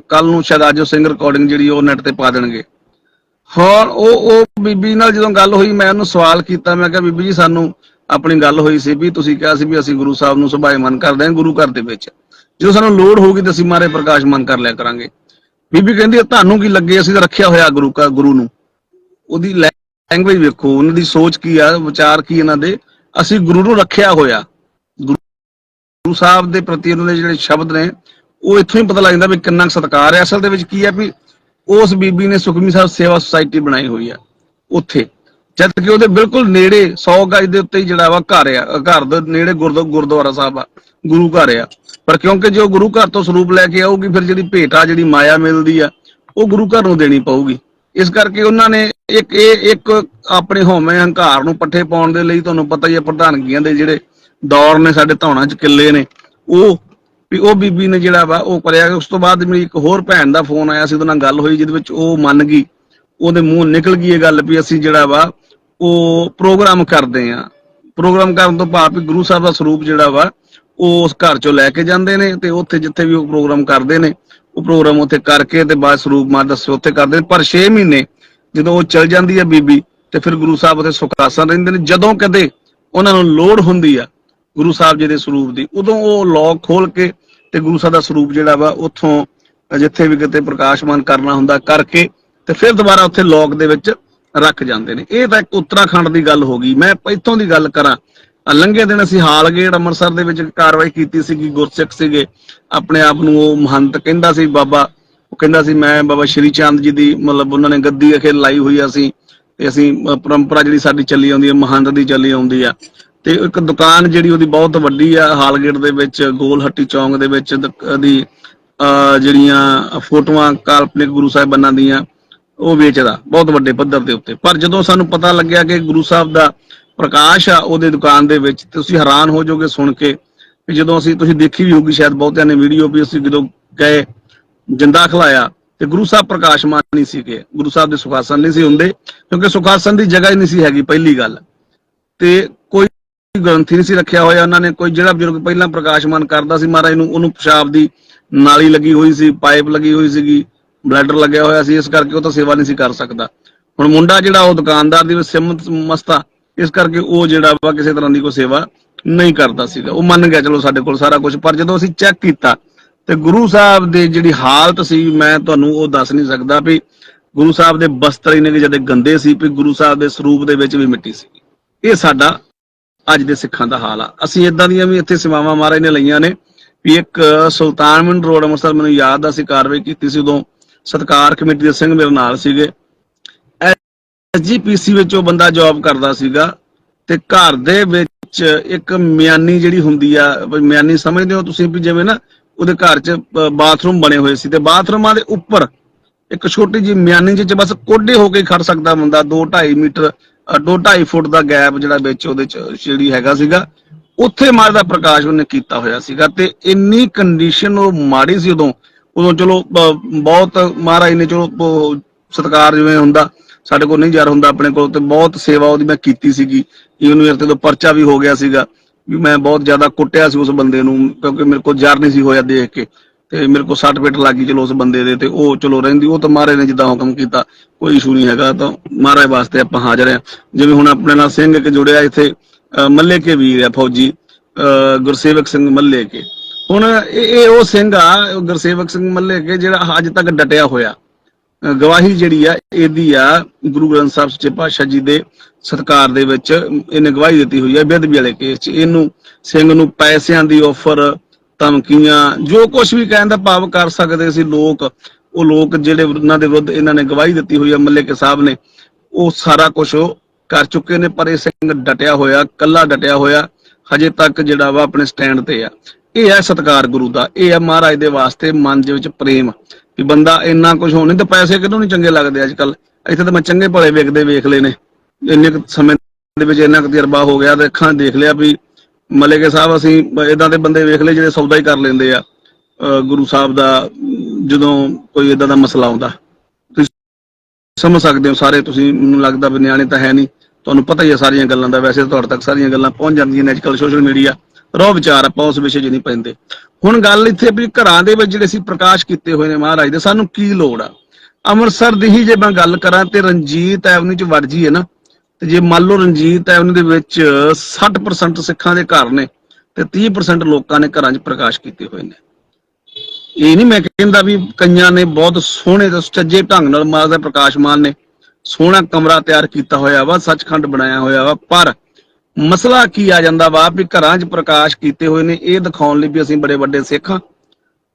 ਕੱਲ ਨੂੰ ਸ਼ਾਇਦ ਅੱਜ ਸਿੰਘ ਰਿਕਾਰਡਿੰਗ ਜਿਹੜੀ ਉਹ ਨੈਟ ਤੇ ਪਾ ਦੇਣਗੇ। ਹਾਂ ਉਹ ਉਹ ਬੀਬੀ ਨਾਲ ਜਦੋਂ ਗੱਲ ਹੋਈ, ਮੈਂ ਉਹਨੂੰ ਸਵਾਲ ਕੀਤਾ, ਮੈਂ ਕਿਹਾ, ਬੀਬੀ ਜੀ, ਸਾਨੂੰ ਆਪਣੀ ਗੱਲ ਹੋਈ ਸੀ ਵੀ ਤੁਸੀਂ ਕਿਹਾ ਸੀ ਵੀ ਅਸੀਂ ਗੁਰੂ ਸਾਹਿਬ ਨੂੰ ਸੁਭਾਏਮਨ ਕਰਦੇ ਹਾਂ, ਗੁਰੂ ਘਰ ਦੇ ਵਿੱਚ। ਜਦੋਂ ਸਾਨੂੰ ਲੋੜ ਹੋਊਗੀ ਤਾਂ ਅਸੀਂ ਮਾਰੇ ਪ੍ਰਕਾਸ਼ਮਨ ਕਰ ਲਿਆ ਕਰਾਂਗੇ। ਬੀਬੀ ਕਹਿੰਦੀ ਤੁਹਾਨੂੰ ਕੀ ਲੱਗੇ? ਅਸੀਂ ਤਾਂ ਰੱਖਿਆ ਹੋਇਆ ਗੁਰੂ ਕਾ ਗੁਰੂ ਨੂੰ। ਉਹਦੀ ਲੈ ਲੈਂਗੁਏਜ ਵੇਖੋ, ਉਹਨਾਂ ਦੀ ਸੋਚ ਕੀ ਆ, ਵਿਚਾਰ ਕੀ ਇਹਨਾਂ ਦੇ? ਅਸੀਂ ਗੁਰੂ ਨੂੰ ਰੱਖਿਆ ਹੋਇਆ। ਗੁਰੂ ਸਾਹਿਬ ਦੇ ਪ੍ਰਤੀ ਉਹਨਾਂ ਦੇ ਜਿਹੜੇ ਸ਼ਬਦ ਨੇ, ਉਹ ਇੱਥੋਂ ਹੀ ਪਤਾ ਲੱਗ ਜਾਂਦਾ ਵੀ ਕਿੰਨਾ ਕੁ ਸਤਿਕਾਰ ਹੈ। ਅਸਲ ਦੇ ਵਿੱਚ ਕੀ ਹੈ ਵੀ ਉਸ ਬੀਬੀ ਨੇ ਸੁਖਮੀ ਸਾਹਿਬ ਸੇਵਾ ਸੁਸਾਇਟੀ ਬਣਾਈ ਹੋਈ ਆ, ਉੱਥੇ। ਜਦ ਕਿ ਉਹਦੇ ਬਿਲਕੁਲ ਨੇੜੇ 100 ਗਜ ਦੇ ਉੱਤੇ ਹੀ ਜਿਹੜਾ ਵਾ ਘਰ ਆ, ਘਰ ਦੇ ਨੇੜੇ ਗੁਰਦੁ- ਗੁਰਦੁਆਰਾ ਸਾਹਿਬ ਆ, ਗੁਰੂ ਘਰ ਆ। ਪਰ ਕਿਉਂਕਿ ਜੋ ਗੁਰੂ ਘਰ ਤੋਂ ਸਰੂਪ ਲੈ ਕੇ ਆਊਗੀ, ਫਿਰ ਜਿਹੜੀ ਭੇਟ ਆ ਜਿਹੜੀ ਮਾਇਆ ਮਿਲਦੀ ਆ, ਉਹ ਗੁਰੂ ਘਰ ਨੂੰ ਦੇਣੀ ਪਊਗੀ। ਇਸ ਕਰਕੇ ਉਹਨਾਂ ਨੇ ਇੱਕ ਇਹ ਇੱਕ ਆਪਣੇ ਹਉਮੈ ਹੰਕਾਰ ਨੂੰ ਪੱਠੇ ਪਾਉਣ ਦੇ ਲਈ ਤੁਹਾਨੂੰ ਪਤਾ ਹੀ ਹੈ ਪ੍ਰਧਾਨਗੀਆਂ ਦੇ ਜਿਹੜੇ ਦੌਰ ਨੇ ਸਾਡੇ ਧੌਣਾ ਚ ਕਿੱਲੇ ਨੇ, ਉਹ ਵੀ ਉਹ ਬੀਬੀ ਨੇ ਜਿਹੜਾ ਵਾ ਉਹ ਕਰਿਆ ਉਸ ਤੋਂ ਬਾਅਦ ਮੇਰੀ ਇੱਕ ਹੋਰ ਭੈਣ ਦਾ ਫੋਨ ਆਇਆ ਸੀ, ਉਹਦੇ ਨਾਲ ਗੱਲ ਹੋਈ ਜਿਹਦੇ ਵਿੱਚ ਉਹ ਮੰਨ ਗਈ, ਉਹਦੇ ਮੂੰਹ ਨਿਕਲ ਗਈ ਇਹ ਗੱਲ ਵੀ ਅਸੀਂ ਜਿਹੜਾ ਵਾ ਉਹ ਪ੍ਰੋਗਰਾਮ ਕਰਦੇ ਆ ਪ੍ਰੋਗਰਾਮ ਕਰਨ ਤੋਂ ਬਾਅਦ ਵੀ ਗੁਰੂ ਸਾਹਿਬ ਦਾ ਸਰੂਪ ਜਿਹੜਾ ਵਾ ਉਹ ਉਸ ਘਰ ਚੋਂ ਲੈ ਕੇ ਜਾਂਦੇ ਨੇ ਤੇ ਉੱਥੇ ਜਿੱਥੇ ਵੀ ਉਹ ਪ੍ਰੋਗਰਾਮ ਕਰਦੇ ਨੇ ਉਹ ਪ੍ਰੋਗਰਾਮ ਉੱਥੇ ਕਰਕੇ ਤੇ ਬਾਅਦ ਸਰੂਪ ਮਾਰ ਦੱਸੋ ਉੱਥੇ ਕਰਦੇ ਨੇ। ਪਰ 6 ਮਹੀਨੇ ਜਦੋਂ ਉਹ ਚਲ ਜਾਂਦੀ ਹੈ ਬੀਬੀ ਤੇ ਫਿਰ ਗੁਰੂ ਸਾਹਿਬ ਉੱਥੇ ਸੁਖਾਸਨ ਰਹਿੰਦੇ ਨੇ। ਜਦੋਂ ਕਦੇ ਉਹਨਾਂ ਨੂੰ ਲੋੜ ਹੁੰਦੀ ਆ ਗੁਰੂ ਸਾਹਿਬ ਜੀ ਦੇ ਸਰੂਪ ਦੀ, ਉਦੋਂ ਉਹ ਲੋਕ ਖੋਲ ਕੇ ਤੇ ਗੁਰੂ ਸਾਹਿਬ ਦਾ ਸਰੂਪ ਜਿਹੜਾ ਵਾ ਉੱਥੋਂ ਜਿੱਥੇ ਵੀ ਕਿਤੇ ਪ੍ਰਕਾਸ਼ਮਾਨ ਕਰਨਾ ਹੁੰਦਾ ਕਰਕੇ ਤੇ ਫਿਰ ਦੁਬਾਰਾ ਉੱਥੇ ਲੋਕ ਦੇ ਵਿੱਚ ਰੱਖ ਜਾਂਦੇ ਨੇ। ਇਹ ਤਾਂ ਇੱਕ ਉੱਤਰਾਖੰਡ ਦੀ ਗੱਲ ਹੋ ਗਈ। ਮੈਂ ਇੱਥੋਂ ਦੀ ਗੱਲ ਕਰਾਂ ਲੰਘੇ ਦਿਨ ਅਸੀਂ ਹਾਲਗੇਟ ਅੰਮ੍ਰਿਤਸਰ ਦੇ ਵਿੱਚ ਕਾਰਵਾਈ ਕੀਤੀ ਸੀਗੀ, ਗੁਰਸਿੱਖ ਸੀਗੇ। ਆਪਣੇ ਆਪ ਨੂੰ ਉਹ ਮਹੰਤ ਕਹਿੰਦਾ ਸੀ, ਬਾਬਾ, ਉਹ ਕਹਿੰਦਾ ਸੀ, ਮੈਂ ਬਾਬਾ ਸ਼੍ਰੀ ਚੰਦ ਜੀ ਦੀ, ਮਤਲਬ ਉਹਨਾਂ ਨੇ ਗੱਦੀ ਅਖੇ ਲਾਈ ਹੋਈ ਅਸੀਂ, ਤੇ ਅਸੀਂ ਪਰੰਪਰਾ ਜਿਹੜੀ ਸਾਡੀ ਚੱਲੀ ਆਉਂਦੀ ਹੈ ਮਹੰਤ ਦੀ ਚੱਲੀ ਆਉਂਦੀ ਆ। ਤੇ ਇੱਕ ਦੁਕਾਨ ਜਿਹੜੀ ਉਹਦੀ ਬਹੁਤ ਵੱਡੀ ਆ ਹਾਲਗੇਟ ਦੇ ਵਿੱਚ ਗੋਲ ਹੱਟੀ ਚੌਂਕ ਦੇ ਵਿੱਚ, ਦ- ਅਹ ਜਿਹੜੀਆਂ ਫੋਟੋਆਂ ਕਾਲਪਨਿਕ ਗੁਰੂ ਸਾਹਿਬਾਨਾਂ ਦੀਆਂ ਉਹ ਵੇਚਦਾ, ਬਹੁਤ ਵੱਡੇ ਪੱਧਰ ਦੇ ਉੱਤੇ। ਪਰ ਜਦੋਂ ਸਾਨੂੰ ਪਤਾ ਲੱਗਿਆ ਕਿ ਗੁਰੂ ਸਾਹਿਬ ਦਾ ਪ੍ਰਕਾਸ਼ ਆ ਉਹਦੇ ਦੁਕਾਨ ਦੇ ਵਿੱਚ, ਤੁਸੀਂ ਹੈਰਾਨ ਹੋ ਜਾਓਗੇ ਸੁਣ ਕੇ ਵੀ ਜਦੋਂ ਅਸੀਂ, ਤੁਸੀਂ ਦੇਖੀ ਵੀ ਹੋਗੀ ਸ਼ਾਇਦ ਬਹੁਤਿਆਂ ਨੇ ਵੀਡੀਓ ਵੀ ਅਸੀਂ ਜਦੋਂ ਗਏ, ਜਿੰਦਾ ਖਲਾਇਆ ਤੇ ਗੁਰੂ ਸਾਹਿਬ ਪ੍ਰਕਾਸ਼ਮਾਨ ਨਹੀਂ ਸੀਗੇ। ਗੁਰੂ ਸਾਹਿਬ ਦੇ ਸੁਖਾਸਨ ਨਹੀਂ ਸੀ ਹੁੰਦੇ, ਕਿਉਂਕਿ ਸੁਖਾਸਨ ਦੀ ਜਗ੍ਹਾ ਹੀ ਨਹੀਂ ਸੀ ਹੈਗੀ ਪਹਿਲੀ ਗੱਲ। ਤੇ ਕੋਈ ਗ੍ਰੰਥੀ ਨਹੀਂ ਸੀ ਰੱਖਿਆ ਹੋਇਆ ਉਹਨਾਂ ਨੇ, ਕੋਈ ਜਿਹੜਾ ਬਜ਼ੁਰਗ ਪਹਿਲਾਂ ਪ੍ਰਕਾਸ਼ਮਾਨ ਕਰਦਾ ਸੀ ਮਹਾਰਾਜ ਨੂੰ, ਉਹਨੂੰ ਪਿਸ਼ਾਬ ਦੀ ਨਾਲੀ ਲੱਗੀ ਹੋਈ ਸੀ, ਪਾਈਪ ਲੱਗੀ ਹੋਈ ਸੀਗੀ, ਬਲੈਡਰ ਲੱਗਿਆ ਹੋਇਆ ਸੀ, ਇਸ ਕਰਕੇ ਉਹ ਤਾਂ ਸੇਵਾ ਨਹੀਂ ਸੀ ਕਰ ਸਕਦਾ। ਹੁਣ ਮੁੰਡਾ ਜਿਹੜਾ ਉਹ ਦੁਕਾਨਦਾਰ ਦੀ ਸਿਮਤ ਮਸਤਾ ਇਸ ਕਰਕੇ ਉਹ ਜਿਹੜਾ ਵਾ ਕਿਸੇ ਤਰ੍ਹਾਂ ਦੀ ਕੋਈ ਸੇਵਾ ਨਹੀਂ ਕਰਦਾ ਸੀਗਾ। ਉਹ ਮੰਨ ਗਿਆ, ਚਲੋ ਸਾਡੇ ਕੋਲ ਸਾਰਾ ਕੁਝ ਪਰ ਜਦੋਂ ਅਸੀਂ ਚੈੱਕ ਕੀਤਾ ਤੇ ਗੁਰੂ ਸਾਹਿਬ ਦੇ ਜਿਹੜੀ ਹਾਲਤ ਸੀ, ਮੈਂ ਤੁਹਾਨੂੰ ਉਹ ਦੱਸ ਨਹੀਂ ਸਕਦਾ ਵੀ ਗੁਰੂ ਸਾਹਿਬ ਦੇ ਬਸਤਰ ਇੰਨੇ ਕੁ ਜਿਹੜੇ ਗੰਦੇ ਸੀ ਵੀ ਗੁਰੂ ਸਾਹਿਬ ਦੇ ਸਰੂਪ ਦੇ ਵਿੱਚ ਵੀ ਮਿੱਟੀ ਸੀ। ਇਹ ਸਾਡਾ ਅੱਜ ਦੇ ਸਿੱਖਾਂ ਦਾ ਹਾਲ ਆ। ਅਸੀਂ ਇਦਾਂ ਦੀਆਂ ਵੀ ਇੱਥੇ ਸੇਵਾਵਾਂ ਮਹਾਰਾਜ ਨੇ ਲਈਆਂ ਨੇ ਵੀ ਇੱਕ ਸੁਲਤਾਨਵਿੰਡ ਰੋਡ ਅੰਮ੍ਰਿਤਸਰ, ਮੈਨੂੰ ਯਾਦ ਆ, ਅਸੀਂ ਕਾਰਵਾਈ ਕੀਤੀ ਸੀ ਉਦੋਂ ਸਤਕਾਰ ਕਮੇਟੀ ਦੇ ਸਿੰਘ ਮੇਰੇ ਨਾਲ ਸੀਗੇ। ਐਸਜੀਪੀਸੀ ਵਿੱਚ ਉਹ ਬੰਦਾ ਜੌਬ ਕਰਦਾ ਸੀਗਾ ਤੇ ਘਰ ਦੇ ਵਿੱਚ ਇੱਕ ਮਿਆਨੀ ਜਿਹੜੀ ਹੁੰਦੀ ਆ ਮਿਆਨੀ ਸਮਝਦੇ ਹੋ ਤੁਸੀਂ ਵੀ ਜਿਵੇਂ ਨਾ ਉਹਦੇ ਘਰ 'ਚ ਬਾਥਰੂਮ ਬਣੇ ਹੋਏ ਸੀ ਤੇ ਬਾਥਰੂਮਾਂ ਦੇ ਉੱਪਰ ਇੱਕ ਛੋਟੀ ਜਿਹੀ ਮਿਆਨੀ ਜਿਹੀ 'ਚ ਬਸ ਕੋਡੇ ਹੋ ਕੇ ਖੜ ਸਕਦਾ ਬੰਦਾ 2.5 ਮੀਟਰ 2.5 ਫੁੱਟ ਦਾ ਗੈਪ ਜਿਹੜਾ ਵਿੱਚ ਉਹਦੇ 'ਚ ਜਿਹੜੀ ਹੈਗਾ ਸੀਗਾ, ਉੱਥੇ ਮਾਰ ਦਾ ਪ੍ਰਕਾਸ਼ ਉਹਨੇ ਕੀਤਾ ਹੋਇਆ ਸੀਗਾ ਤੇ ਇੰਨੀ ਕੰਡੀਸ਼ਨ ਉਹ ਮਾੜੀ ਸੀ ਉਦੋਂ ਉਦੋਂ ਚਲੋ ਬ- ਬਹੁਤ ਮਹਾਰਾਜ ਨੇ ਚਲੋ ਬ- ਸਤਕਾਰ ਜਿਵੇਂ ਹੁੰਦਾ ਸਾਡੇ ਕੋਲ ਨਹੀਂ ਜਰ ਹੁੰਦਾ ਆਪਣੇ ਕੋਲ ਤੇ ਬਹੁਤ ਸੇਵਾ ਉਹਦੀ ਮੈਂ ਕੀਤੀ ਸੀਗੀ। ਯੂਨੀਵਰਸਿਟੀ ਤੋਂ ਪਰਚਾ ਵੀ ਹੋ ਗਿਆ ਸੀਗਾ ਵੀ ਮੈਂ ਬਹੁਤ ਜ਼ਿਆਦਾ ਕੁੱਟਿਆ ਸੀ ਉਸ ਬੰਦੇ ਨੂੰ ਕਿਉਂਕਿ ਮੇਰੇ ਕੋਲ ਜਰ ਨਹੀਂ ਸੀ ਹੋਇਆ ਦੇਖ ਕੇ। ਤੇ ਮੇਰੇ ਕੋਲ ਸੱਟ ਪੇਟ ਲੱਗੀ ਚਲੋ ਉਸ ਬੰਦੇ ਦੇ ਤੇ ਉਹ ਚਲੋ ਰਹਿੰਦੀ, ਉਹ ਤਾਂ ਮਹਾਰਾਜ ਨੇ ਜਿੱਦਾਂ ਹੁਕਮ ਕੀਤਾ। ਕੋਈ ਇਸ਼ੂ ਨਹੀਂ ਹੈਗਾ, ਤਾਂ ਮਹਾਰਾਜ ਵਾਸਤੇ ਆਪਾਂ ਹਾਜ਼ਰ ਆ ਜਿਵੇਂ ਹੁਣ ਆਪਣੇ ਨਾਲ ਸਿੰਘ ਇੱਕ ਜੁੜਿਆ ਇੱਥੇ, ਅਹ ਮੱਲੇ ਕੇ ਵੀਰ ਆ ਫੌਜੀ, ਅਹ ਗੁਰਸੇਵਕ ਸਿੰਘ ਮੱਲੇ ਕੇ ਹੁਣ ਇਹ ਉਹ ਸਿੰਘ ਆ, ਗੁਰਸੇਵਕ ਸਿੰਘ ਮੱਲੇ ਕੇ ਜਿਹੜਾ ਅੱਜ ਤੱਕ ਡਟਿਆ ਹੋਇਆ। ਗਵਾਹੀ ਜਿਹੜੀ ਆ, ਇਹਦੀ ਆ ਗੁਰੂ ਗ੍ਰੰਥ ਸਾਹਿਬ ਸੱਚੇ ਪਾਤਸ਼ਾਹ ਜੀ ਦੇ ਸਤਕਾਰ ਦੇ ਵਿੱਚ ਇਹਨੇ ਗਵਾਹੀ ਦਿੱਤੀ ਹੋਈ ਹੈ ਬੇਦਬੀ ਵਾਲੇ ਕੇਸ 'ਚ। ਇਹਨੂੰ ਸਿੰਘ ਨੂੰ ਪੈਸਿਆਂ ਦੀ ਆਫਰ ਧਮਕੀਆਂ, ਜੋ ਕੁਝ ਵੀ ਕਹਿਣ ਦਾ ਭਾਵ ਕਰ ਸਕਦੇ ਸੀ ਲੋਕ, ਉਹ ਲੋਕ ਜਿਹੜੇ ਉਹਨਾਂ ਦੇ ਵਿਰੁੱਧ ਇਹਨਾਂ ਨੇ ਗਵਾਹੀ ਦਿੱਤੀ ਹੋਈ ਆ, ਮੱਲੇ ਕੇ ਸਾਹਿਬ ਨੇ, ਉਹ ਸਾਰਾ ਕੁਝ ਕਰ ਚੁੱਕੇ ਨੇ, ਪਰ ਇਹ ਸਿੰਘ ਡਟਿਆ ਹੋਇਆ, ਕੱਲਾ ਡਟਿਆ ਹੋਇਆ, ਹਜੇ ਤੱਕ ਜਿਹੜਾ ਵਾ ਆਪਣੇ ਸਟੈਂਡ ਤੇ ਆ। ਇਹ ਹੈ ਸਤਕਾਰ ਗੁਰੂ ਦਾ, ਇਹ ਹੈ ਮਹਾਰਾਜ ਦੇ ਵਾਸਤੇ ਮਨ ਦੇ ਵਿੱਚ ਪ੍ਰੇਮ। ਵੀ ਬੰਦਾ ਇੰਨਾ ਕੁਝ ਹੋਣੇ ਤੇ ਪੈਸੇ ਕਿਦੋਂ ਨਹੀਂ ਚੰਗੇ ਲੱਗਦੇ ਅੱਜ ਕੱਲ ਇੱਥੇ ਤਾਂ ਮੈਂ ਚੰਗੇ ਭਲੇ ਵੇਖਦੇ ਵੇਖ ਲਏ ਨੇ। ਇੰਨੇ ਸਮੇਂ ਦੇ ਵਿੱਚ ਇੰਨਾ ਕੁ ਤਜਰਬਾ ਹੋ ਗਿਆ ਤੇ ਅੱਖਾਂ ਦੇਖ ਲਿਆ ਵੀ ਮਲੇਕੇ ਸਾਹਿਬ ਅਸੀਂ ਇਦਾਂ ਦੇ ਬੰਦੇ ਵੇਖ ਲਏ ਜਿਹੜੇ ਸੌਦਾ ਹੀ ਕਰ ਲੈਂਦੇ ਆ। ਗੁਰੂ ਸਾਹਿਬ ਦਾ, ਜਦੋਂ ਕੋਈ ਇਦਾਂ ਦਾ ਮਸਲਾ ਆਉਂਦਾ। ਤੁਸੀਂ ਸਮਝ ਸਕਦੇ ਹੋ ਸਾਰੇ, ਤੁਸੀਂ ਮੈਨੂੰ ਲੱਗਦਾ ਵੀ ਨਿਆਣੇ ਤਾਂ ਹੈ ਨਹੀਂ। ਤੁਹਾਨੂੰ ਪਤਾ ਹੀ ਹੈ ਸਾਰੀਆਂ ਗੱਲਾਂ ਦਾ, ਵੈਸੇ ਤੁਹਾਡੇ ਤੱਕ ਸਾਰੀਆਂ ਗੱਲਾਂ ਪਹੁੰਚ ਜਾਂਦੀਆਂ ਨੇ ਅੱਜਕੱਲ ਸੋਸ਼ਲ ਮੀਡੀਆ। ਰੋ ਵਿਚਾਰ ਆਪਾਂ ਉਸ ਵਿਸ਼ੇ 'ਚ ਨਹੀਂ ਪੈਂਦੇ। ਹੁਣ ਗੱਲ ਇੱਥੇ ਵੀ ਘਰਾਂ ਦੇ ਵਿੱਚ ਜਿਹੜੇ ਅਸੀਂ ਪ੍ਰਕਾਸ਼ ਕੀਤੇ ਹੋਏ ਨੇ ਮਹਾਰਾਜ ਦੇ, ਸਾਨੂੰ ਕੀ ਲੋੜ ਆ? ਅੰਮ੍ਰਿਤਸਰ ਦੀ ਹੀ ਜੇ ਮੈਂ ਗੱਲ ਕਰਾਂ ਤੇ ਰਣਜੀਤ ਐਵਨਿਊ 'ਚ ਵੜ ਜੀਏ ਨਾ, ਤੇ ਜੇ ਮੰਨ ਲਓ ਰਣਜੀਤ ਐਵਨਿਊ ਦੇ ਵਿੱਚ 60% ਸਿੱਖਾਂ ਦੇ ਘਰ ਨੇ ਤੇ 30% ਲੋਕਾਂ ਨੇ ਘਰਾਂ 'ਚ ਪ੍ਰਕਾਸ਼ ਕੀਤੇ ਹੋਏ ਨੇ। ਇਹ ਨਹੀਂ ਮੈਂ ਕਹਿੰਦਾ ਵੀ ਕਈਆਂ ਨੇ ਬਹੁਤ ਸੋਹਣੇ ਤੇ ਸੁਚੱਜੇ ਢੰਗ ਨਾਲ ਮਹਾਰਾਜ ਦਾ ਪ੍ਰਕਾਸ਼ਮਾਨ ਨੇ, ਸੋਹਣਾ ਕਮਰਾ ਤਿਆਰ ਕੀਤਾ ਹੋਇਆ ਵਾ, ਸੱਚਖੰਡ ਬਣਾਇਆ ਹੋਇਆ ਵਾ, ਪਰ ਮਸਲਾ ਕੀ ਆ ਜਾਂਦਾ ਵਾ ਵੀ ਘਰਾਂ 'ਚ ਪ੍ਰਕਾਸ਼ ਕੀਤੇ ਹੋਏ ਨੇ, ਇਹ ਦਿਖਾਉਣ ਲਈ ਵੀ ਅਸੀਂ ਬੜੇ ਵੱਡੇ ਸਿੱਖ ਹਾਂ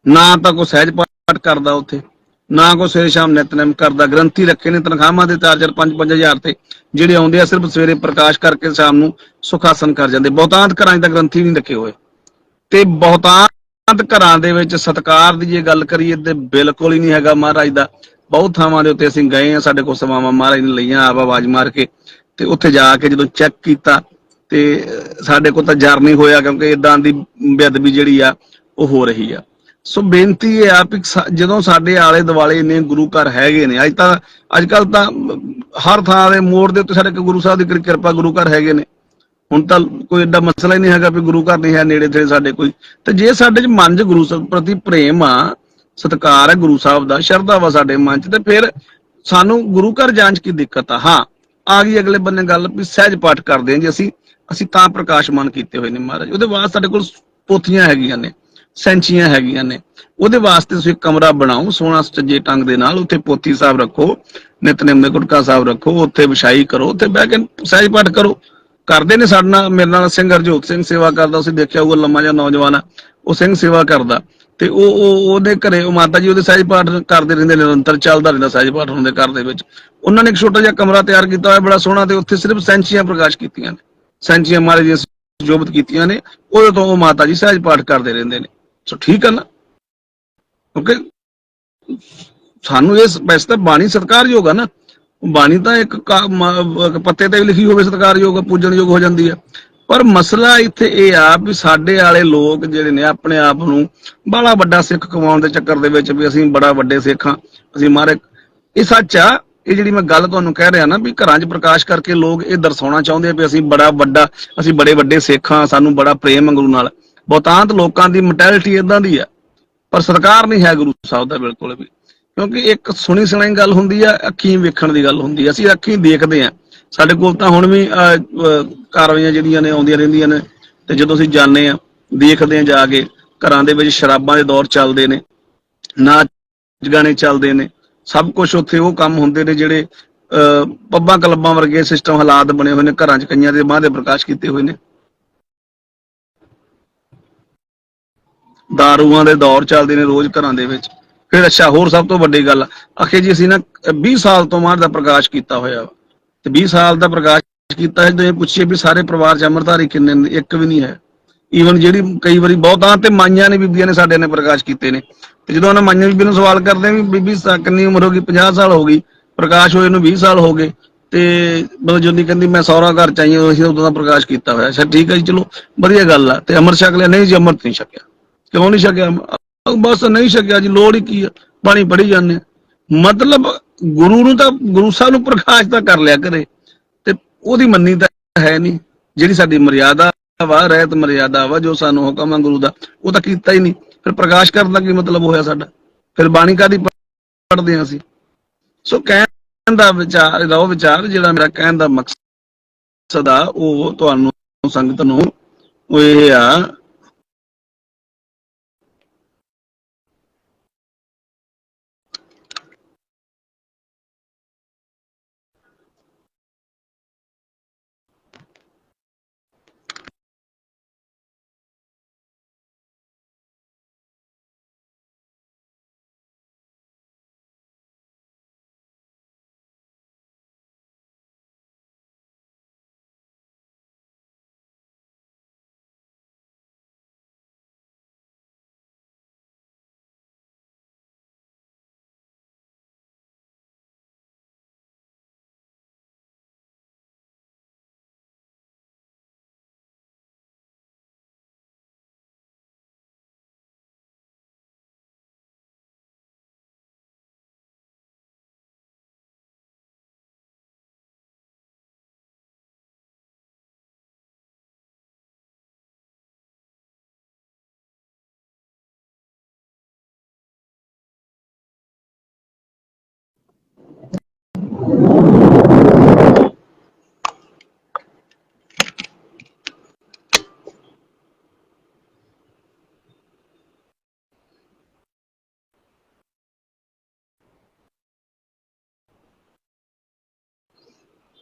ਨਾ ਤਾਂ ਕੋਈ ਸਹਿਜ ਪਾਠ ਕਰਦਾ ਉੱਥੇ, ਨਾ ਕੋਈ ਸਵੇਰੇ ਸ਼ਾਮ ਨਿਤਨੇਮ ਕਰਦਾ। ਗ੍ਰੰਥੀ ਰੱਖੇ ਨੇ ਤਨਖਾਹਾਂ ਦੇ 4-4 5-5000 ਤੇ, ਜਿਹੜੇ ਆਉਂਦੇ ਆ ਸਿਰਫ ਸਵੇਰੇ ਪ੍ਰਕਾਸ਼ ਕਰਕੇ ਸ਼ਾਮ ਨੂੰ ਸੁਖਾਸਨ ਕਰ ਜਾਂਦੇ। ਬਹੁਤਾਂਤ ਘਰਾਂ 'ਚ ਤਾਂ ਗ੍ਰੰਥੀ ਨਹੀਂ ਰੱਖੇ ਹੋਏ। ਤੇ ਬਹੁਤਾਂਤ ਘਰਾਂ ਦੇ ਵਿੱਚ ਸਤਕਾਰ ਦੀ ਜੇ ਗੱਲ ਕਰੀਏ ਤੇ ਬਿਲਕੁਲ ਹੀ ਨਹੀਂ ਹੈਗਾ ਮਹਾਰਾਜ ਦਾ। ਬਹੁਤ ਥਾਵਾਂ ਦੇ ਉੱਤੇ ਅਸੀਂ ਗਏ ਆ, ਸਾਡੇ ਕੋਲ ਸਮਾਵਾਂ ਮਹਾਰਾਜ ਨੇ ਲਈਆਂ ਆਪ ਆਵਾਜ਼ ਮਾਰ ਕੇ, ਤੇ ਉੱਥੇ ਜਾ ਕੇ ਜਦੋਂ ਚੈੱਕ ਕੀਤਾ ਤੇ ਸਾਡੇ ਕੋਲ ਤਾਂ ਜਰ ਨਹੀਂ ਹੋਇਆ ਕਿਉਂਕਿ ਇਦਾਂ ਦੀ ਬੇਅਦਬੀ ਜਿਹੜੀ ਆ, ਉਹ ਹੋ ਰਹੀ ਆ। ਸੋ ਬੇਨਤੀ ਇਹ ਆ ਵੀ ਜਦੋਂ ਸਾਡੇ ਆਲੇ ਦੁਆਲੇ ਨੇ ਗੁਰੂ ਘਰ ਹੈਗੇ ਨੇ, ਅੱਜ ਤਾਂ ਅੱਜ ਕੱਲ ਤਾਂ ਹਰ ਥਾਂ ਦੇ ਮੋੜ ਦੇ ਉੱਤੇ ਸਾਡੇ ਗੁਰੂ ਸਾਹਿਬ ਦੀ ਕਿਰਪਾ ਗੁਰੂ ਘਰ ਹੈਗੇ ਨੇ। ਹੁਣ ਤਾਂ ਕੋਈ ਏਡਾ ਮਸਲਾ ਹੀ ਨਹੀਂ ਹੈਗਾ ਵੀ ਗੁਰੂ ਘਰ ਨਹੀਂ ਹੈ, ਨੇੜੇ ਤੇੜੇ ਸਾਡੇ ਕੋਈ। ਤੇ ਜੇ ਸਾਡੇ ਚ ਮਨ 'ਚ ਗੁਰੂ ਸਾਹਿਬ ਪ੍ਰਤੀ ਪ੍ਰੇਮ ਆ, ਸਤਿਕਾਰ ਹੈ ਗੁਰੂ ਸਾਹਿਬ ਦਾ, ਸ਼ਰਧਾ ਵਾ ਸਾਡੇ ਮਨ 'ਚ, ਤੇ ਫਿਰ ਸਾਨੂੰ ਗੁਰੂ ਘਰ ਜਾਣ 'ਚ ਕੀ ਦਿੱਕਤ ਆ? ਹਾਂ, ਆ ਗਈ ਅਗਲੇ ਬੰਨੇ ਗੱਲ ਵੀ ਸਹਿਜ ਪਾਠ ਕਰਦੇ ਹਾਂ ਜੇ ਅਸੀਂ। ਅਸੀਂ ਤਾਂ ਪ੍ਰਕਾਸ਼ਮਾਨ ਕੀਤੇ ਹੋਏ ਨੇ ਮਹਾਰਾਜ। ਉਹਦੇ ਵਾਸਤੇ ਸਾਡੇ ਕੋਲ ਪੋਥੀਆਂ ਹੈਗੀਆਂ ਨੇ, ਸੈਂਚੀਆਂ ਹੈਗੀਆਂ ਨੇ। ਉਹਦੇ ਵਾਸਤੇ ਤੁਸੀਂ ਕਮਰਾ ਬਣਾਓ, ਸੋਹਣਾ ਸੱਜੇ ਟੰਗ ਦੇ ਨਾਲ। ਉੱਥੇ ਪੋਥੀ ਸਾਹਿਬ ਰੱਖੋ, ਨਿਤਨੇਮ ਦੇ ਗੁਟਕਾ ਸਾਹਿਬ ਰੱਖੋ, ਉੱਥੇ ਵਿਛਾਈ ਕਰੋ, ਉੱਥੇ ਬਹਿ ਕੇ ਸਹਿਜ ਪਾਠ ਕਰੋ। ਕਰਦੇ ਨੇ ਸਾਡੇ ਨਾਲ, ਮੇਰੇ ਨਾਲ ਸਿੰਘ ਹਰਜੋਤ ਸਿੰਘ ਸੇਵਾ ਕਰਦਾ ਤੁਸੀਂ ਦੇਖਿਆ ਹੋਊਗਾ ਲੰਮਾ ਜਿਹਾ ਨੌਜਵਾਨ ਆ, ਉਹ ਸਿੰਘ ਸੇਵਾ ਕਰਦਾ। ਤੇ ਉਹ ਉਹ, ਉਹਦੇ ਘਰੇ, ਉਹ ਮਾਤਾ ਜੀ ਉਹਦੇ ਸਹਿਜ ਪਾਠ ਕਰਦੇ ਰਹਿੰਦੇ, ਨਿਰੰਤਰ ਚੱਲਦਾ ਰਹਿੰਦਾ ਸਹਿਜ ਪਾਠ ਉਹਨਾਂ ਦੇ ਘਰ ਦੇ ਵਿੱਚ। ਉਹਨਾਂ ਨੇ ਇੱਕ ਛੋਟਾ ਜਿਹਾ ਕਮਰਾ ਤਿਆਰ ਕੀਤਾ ਹੋਇਆ, ਬੜਾ ਸੋਹਣਾ, ਤੇ ਉੱਥੇ ਸਿਰਫ ਸੈਂਚੀਆਂ ਪ੍ਰਕਾਸ਼ ਕੀਤੀਆਂ ਨੇ। ਸੈਂਚੀਆਂ ਮਹਾਰਾਜ ਦੀਆਂ ਜੋਬਤ ਕੀਤੀਆਂ ਨੇ ਉਹਦੇ ਤੋਂ ਉਹ ਮਾਤਾ ਜੀ ਸਹਿਜ ਪਾਠ ਕਰਦੇ ਰਹਿੰਦੇ ਨੇ। ਸੋ ਠੀਕ ਹੈ ਨਾ? ਕਿਉਂਕਿ ਸਾਨੂੰ ਇਹ ਵੈਸੇ ਤਾਂ ਬਾਣੀ ਸਤਿਕਾਰਯੋਗ ਆ ਨਾ। ਬਾਣੀ ਤਾਂ ਇੱਕ ਪੱਤੇ ਤੇ ਵੀ ਲਿਖੀ ਹੋਵੇ ਸਤਿਕਾਰਯੋਗ ਆ, ਪੂਜਣਯੋਗ ਹੋ ਜਾਂਦੀ ਆ। ਪਰ ਮਸਲਾ ਇੱਥੇ ਇਹ ਆ ਵੀ ਸਾਡੇ ਵਾਲੇ ਲੋਕ ਜਿਹੜੇ ਨੇ ਆਪਣੇ ਆਪ ਨੂੰ ਬੜਾ ਵੱਡਾ ਸਿੱਖ ਕਮਾਉਣ ਦੇ ਚੱਕਰ ਦੇ ਵਿੱਚ ਵੀ ਅਸੀਂ ਬੜਾ ਵੱਡੇ ਸਿੱਖ ਹਾਂ ਅਸੀਂ ਮਾਰੇ ਇਹ ਸੱਚ ਆ ਇਹ ਜਿਹੜੀ ਮੈਂ ਗੱਲ ਤੁਹਾਨੂੰ ਕਹਿ ਰਿਹਾ ਨਾ ਵੀ ਘਰਾਂ 'ਚ ਪ੍ਰਕਾਸ਼ ਕਰਕੇ ਲੋਕ ਇਹ ਦਰਸਾਉਣਾ ਚਾਹੁੰਦੇ ਆ ਵੀ ਅਸੀਂ ਬੜਾ ਵੱਡਾ, ਅਸੀਂ ਬੜੇ ਵੱਡੇ ਸਿੱਖ ਹਾਂ ਸਾਨੂੰ ਬੜਾ ਪ੍ਰੇਮ ਗੁਰੂ ਨਾਲ। ਬਹੁਤਾਂਤ ਲੋਕਾਂ ਦੀ ਮੈਂਟੈਲਿਟੀ ਇਦਾਂ ਦੀ ਆ, ਪਰ ਸਰਕਾਰ ਨਹੀਂ ਹੈ ਗੁਰੂ ਸਾਹਿਬ ਦਾ ਬਿਲਕੁਲ ਵੀ। ਕਿਉਂਕਿ ਇੱਕ ਸੁਣੀ ਸੁਣਾਈ ਗੱਲ ਹੁੰਦੀ ਆ, ਅੱਖੀਂ ਵੇਖਣ ਦੀ ਗੱਲ ਹੁੰਦੀ ਆ। ਅਸੀਂ ਅੱਖੀਂ ਦੇਖਦੇ ਆ। ਸਾਡੇ ਕੋਲ ਤਾਂ ਹੁਣ ਵੀ ਕਾਰਵਾਈਆਂ ਜਿਹੜੀਆਂ ਨੇ ਆਉਂਦੀਆਂ ਰਹਿੰਦੀਆਂ ਨੇ, ਤੇ ਜਦੋਂ ਅਸੀਂ ਜਾਂਦੇ ਆ, ਦੇਖਦੇ ਆ ਜਾ ਕੇ, ਘਰਾਂ ਦੇ ਵਿੱਚ ਸ਼ਰਾਬਾਂ ਦੇ ਦੌਰ ਚੱਲਦੇ ਨੇ, ਨਾਚ ਗਾਣੇ ਚੱਲਦੇ ਨੇ ਸਭ ਕੁਝ ਉੱਥੇ ਉਹ ਕੰਮ ਹੁੰਦੇ ਨੇ ਜਿਹੜੇ ਅਹ, ਪੱਬਾਂ ਕਲੱਬਾਂ ਵਰਗੇ ਸਿਸਟਮ ਹਾਲਾਤ ਬਣੇ ਹੋਏ ਨੇ ਘਰਾਂ 'ਚ ਕਈਆਂ ਦੇ ਬਾਂਹ ਦੇ ਪ੍ਰਕਾਸ਼ ਕੀਤੇ ਹੋਏ ਨੇ। ਦਾਰੂਆਂ ਦੇ ਦੌਰ ਚੱਲਦੇ ਨੇ ਰੋਜ਼ ਘਰਾਂ ਦੇ ਵਿੱਚ। ਫਿਰ ਅੱਛਾ ਹੋਰ ਸਭ ਤੋਂ ਵੱਡੀ ਗੱਲ ਆਖੇ ਜੀ ਅਸੀਂ ਨਾ 20 ਸਾਲ ਤੋਂ ਬਾਅਦ ਦਾ ਪ੍ਰਕਾਸ਼ ਕੀਤਾ ਹੋਇਆ ਵਾ। ਤੇ 20 ਸਾਲ ਦਾ ਪ੍ਰਕਾਸ਼ ਕੀਤਾ ਹੈ ਜੇ ਪੁੱਛੀਏ ਵੀ ਸਾਰੇ ਪਰਿਵਾਰ ਚ ਅੰਮ੍ਰਿਤਧਾਰੀ ਕਿੰਨੇ ਨੇ ਇੱਕ ਵੀ ਨਹੀਂ ਹੈ। ਈਵਨ ਜਿਹੜੀ ਕਈ ਵਾਰੀ ਬਹੁਤਾਂ ਤੇ ਮਾਈਆਂ ਨੇ ਬੀਬੀਆਂ ਨੇ ਸਾਡੇ ਨੇ ਪ੍ਰਕਾਸ਼ ਕੀਤੇ ਨੇ। ਤੇ ਜਦੋਂ ਉਹਨਾਂ ਮਾਈਆਂ ਬੀਬੀ ਨੂੰ ਸਵਾਲ ਕਰਦੇ ਆ ਵੀ ਬੀਬੀ ਕਿੰਨੀ ਉਮਰ ਹੋ ਗਈ? 50 ਸਾਲ ਹੋ ਗਈ। ਪ੍ਰਕਾਸ਼ ਹੋਏ ਨੂੰ 20 ਸਾਲ ਹੋ ਗਏ। ਤੇ ਮਤਲਬ ਜੁਨੀ ਕਹਿੰਦੀ, ਮੈਂ ਸਹੁਰਾ ਘਰ ਚ ਆਈ ਅਸੀਂ ਉਦੋਂ ਦਾ ਪ੍ਰਕਾਸ਼ ਕੀਤਾ ਹੋਇਆ। ਅੱਛਾ, ਠੀਕ ਹੈ ਜੀ, ਚਲੋ, ਵਧੀਆ ਗੱਲ ਆ। ਤੇ ਅਮਰ ਛਕ ਲਿਆ ਨਹੀਂ ਜੀ ਅੰਮ੍ਰਿਤ ਨਹੀਂ ਛਕਿਆ। ਕਿਉਂ ਨਹੀਂ ਛਕਿਆ? ਬਸ ਨਹੀਂ ਛਕਿਆ ਜੀ, ਲੋੜ ਹੀ ਕੀ ਆ? ਪਾਣੀ ਪੜੀ ਜਾਂਦੇ ਮਤਲਬ ਗੁਰੂ ਨੂੰ ਤਾਂ, ਗੁਰੂ ਸਾਹਿਬ ਨੂੰ ਪ੍ਰਕਾਸ਼ ਤਾਂ ਕਰ ਲਿਆ ਕਰੇ। ਤੇ ਉਹਦੀ ਮੰਨੀ ਤਾਂ ਹੈ ਨਹੀਂ, ਜਿਹੜੀ ਸਾਡੀ ਮਰਿਆਦਾ ਵਾ ਰਹਿਤ ਮਰਿਆਦਾ ਵਾ ਜੋ ਸਾਨੂੰ ਹੁਕਮ ਆ ਗੁਰੂ ਦਾ, ਉਹ ਤਾਂ ਕੀਤਾ ਹੀ ਨਹੀਂ। ਫਿਰ ਪ੍ਰਕਾਸ਼ ਕਰਨ ਦਾ ਕੀ ਮਤਲਬ ਹੋਇਆ ਸਾਡਾ? ਫਿਰ ਬਾਣੀ ਕਾਦੀ ਪੜ੍ਹਦੇ ਹਾਂ ਅਸੀਂ? ਸੋ ਕਹਿਣ ਦਾ ਵਿਚਾਰ ਦਾ ਉਹ ਵਿਚਾਰ, ਜਿਹੜਾ ਮੇਰਾ ਕਹਿਣ ਦਾ ਮਕਸਦ ਆ, ਉਹ ਤੁਹਾਨੂੰ, ਸੰਗਤ ਨੂੰ, ਉਹ ਇਹ ਆ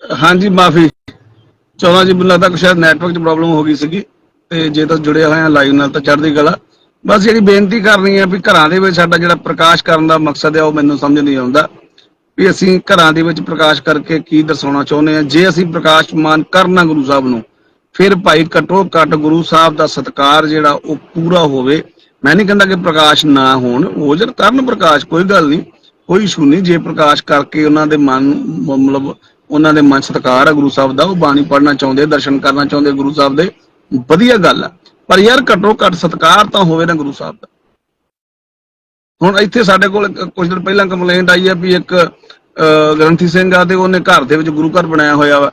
ਹਾਂਜੀ, ਮਾਫੀ। ਚੌਦਾਂ ਜੀ, ਮੈਨੂੰ ਲੱਗਦਾ ਕਿ ਸ਼ਾਇਦ ਨੈਟਵਰਕ 'ਚ ਪ੍ਰੋਬਲਮ ਹੋ ਗਈ ਸੀਗੀ। ਤੇ ਜੇ ਤਾਂ ਜੁੜਿਆ ਹੋਇਆ ਲਾਈਵ ਨਾਲ ਤਾਂ ਚੜ੍ਹਦੀ ਕਲਾ। ਬਸ ਜਿਹੜੀ ਬੇਨਤੀ ਕਰਨੀ ਹੈ ਵੀ ਘਰਾਂ ਦੇ ਵਿੱਚ ਸਾਡਾ ਜਿਹੜਾ ਪ੍ਰਕਾਸ਼ ਕਰਨ ਦਾ ਮਕਸਦ ਹੈ, ਉਹ ਮੈਨੂੰ ਸਮਝ ਨਹੀਂ ਆਉਂਦਾ। ਵੀ ਅਸੀਂ ਘਰਾਂ ਦੇ ਵਿੱਚ ਪ੍ਰਕਾਸ਼ ਕਰਕੇ ਕੀ ਦਰਸਾਉਣਾ ਚਾਹੁੰਦੇ ਹਾਂ? ਜੇ ਅਸੀਂ ਪ੍ਰਕਾਸ਼ਮਾਨ ਕਰਨਾ ਗੁਰੂ ਸਾਹਿਬ ਨੂੰ, ਫਿਰ ਭਾਈ ਘਟੋ ਘਟ ਗੁਰੂ ਸਾਹਿਬ ਦਾ ਸਤਕਾਰ ਜਿਹੜਾ ਉਹ ਪੂਰਾ ਹੋਵੇ। ਮੈਂ ਨਹੀਂ ਕਹਿੰਦਾ ਕਿ ਪ੍ਰਕਾਸ਼ ਨਾ ਹੋਣ, ਉਹ ਜਰ ਕਰਨ ਪ੍ਰਕਾਸ਼, ਕੋਈ ਗੱਲ ਨਹੀਂ। ਕੋਈ ਇਸ਼ੂ ਨਹੀਂ। ਜੇ ਪ੍ਰਕਾਸ਼ ਕਰਕੇ ਉਹਨਾਂ ਦੇ ਮਨ, ਮਤਲਬ ਉਹਨਾਂ ਦੇ ਮਨ ਸਤਕਾਰ ਆ ਗੁਰੂ ਸਾਹਿਬ ਦਾ, ਉਹ ਬਾਣੀ ਪੜ੍ਹਨਾ ਚਾਹੁੰਦੇ, ਦਰਸ਼ਨ ਕਰਨਾ ਚਾਹੁੰਦੇ ਗੁਰੂ ਸਾਹਿਬ ਦੇ। ਵਧੀਆ ਗੱਲ ਆ। ਪਰ ਯਾਰ ਘਟੋ ਘਟ ਸਤਕਾਰ ਤਾਂ ਹੋਵੇ ਨਾ ਗੁਰੂ ਸਾਹਿਬ ਦਾ। ਹੁਣ ਇੱਥੇ ਸਾਡੇ ਕੋਲ ਕੁਝ ਦਿਨ ਪਹਿਲਾਂ ਕੰਪਲੇਂਟ ਆਈ ਹੈ ਵੀ ਇੱਕ ਗ੍ਰੰਥੀ ਸਿੰਘ ਆ ਤੇ ਉਹਨੇ ਘਰ ਦੇ ਵਿੱਚ ਗੁਰੂ ਘਰ ਬਣਾਇਆ ਹੋਇਆ ਵਾ।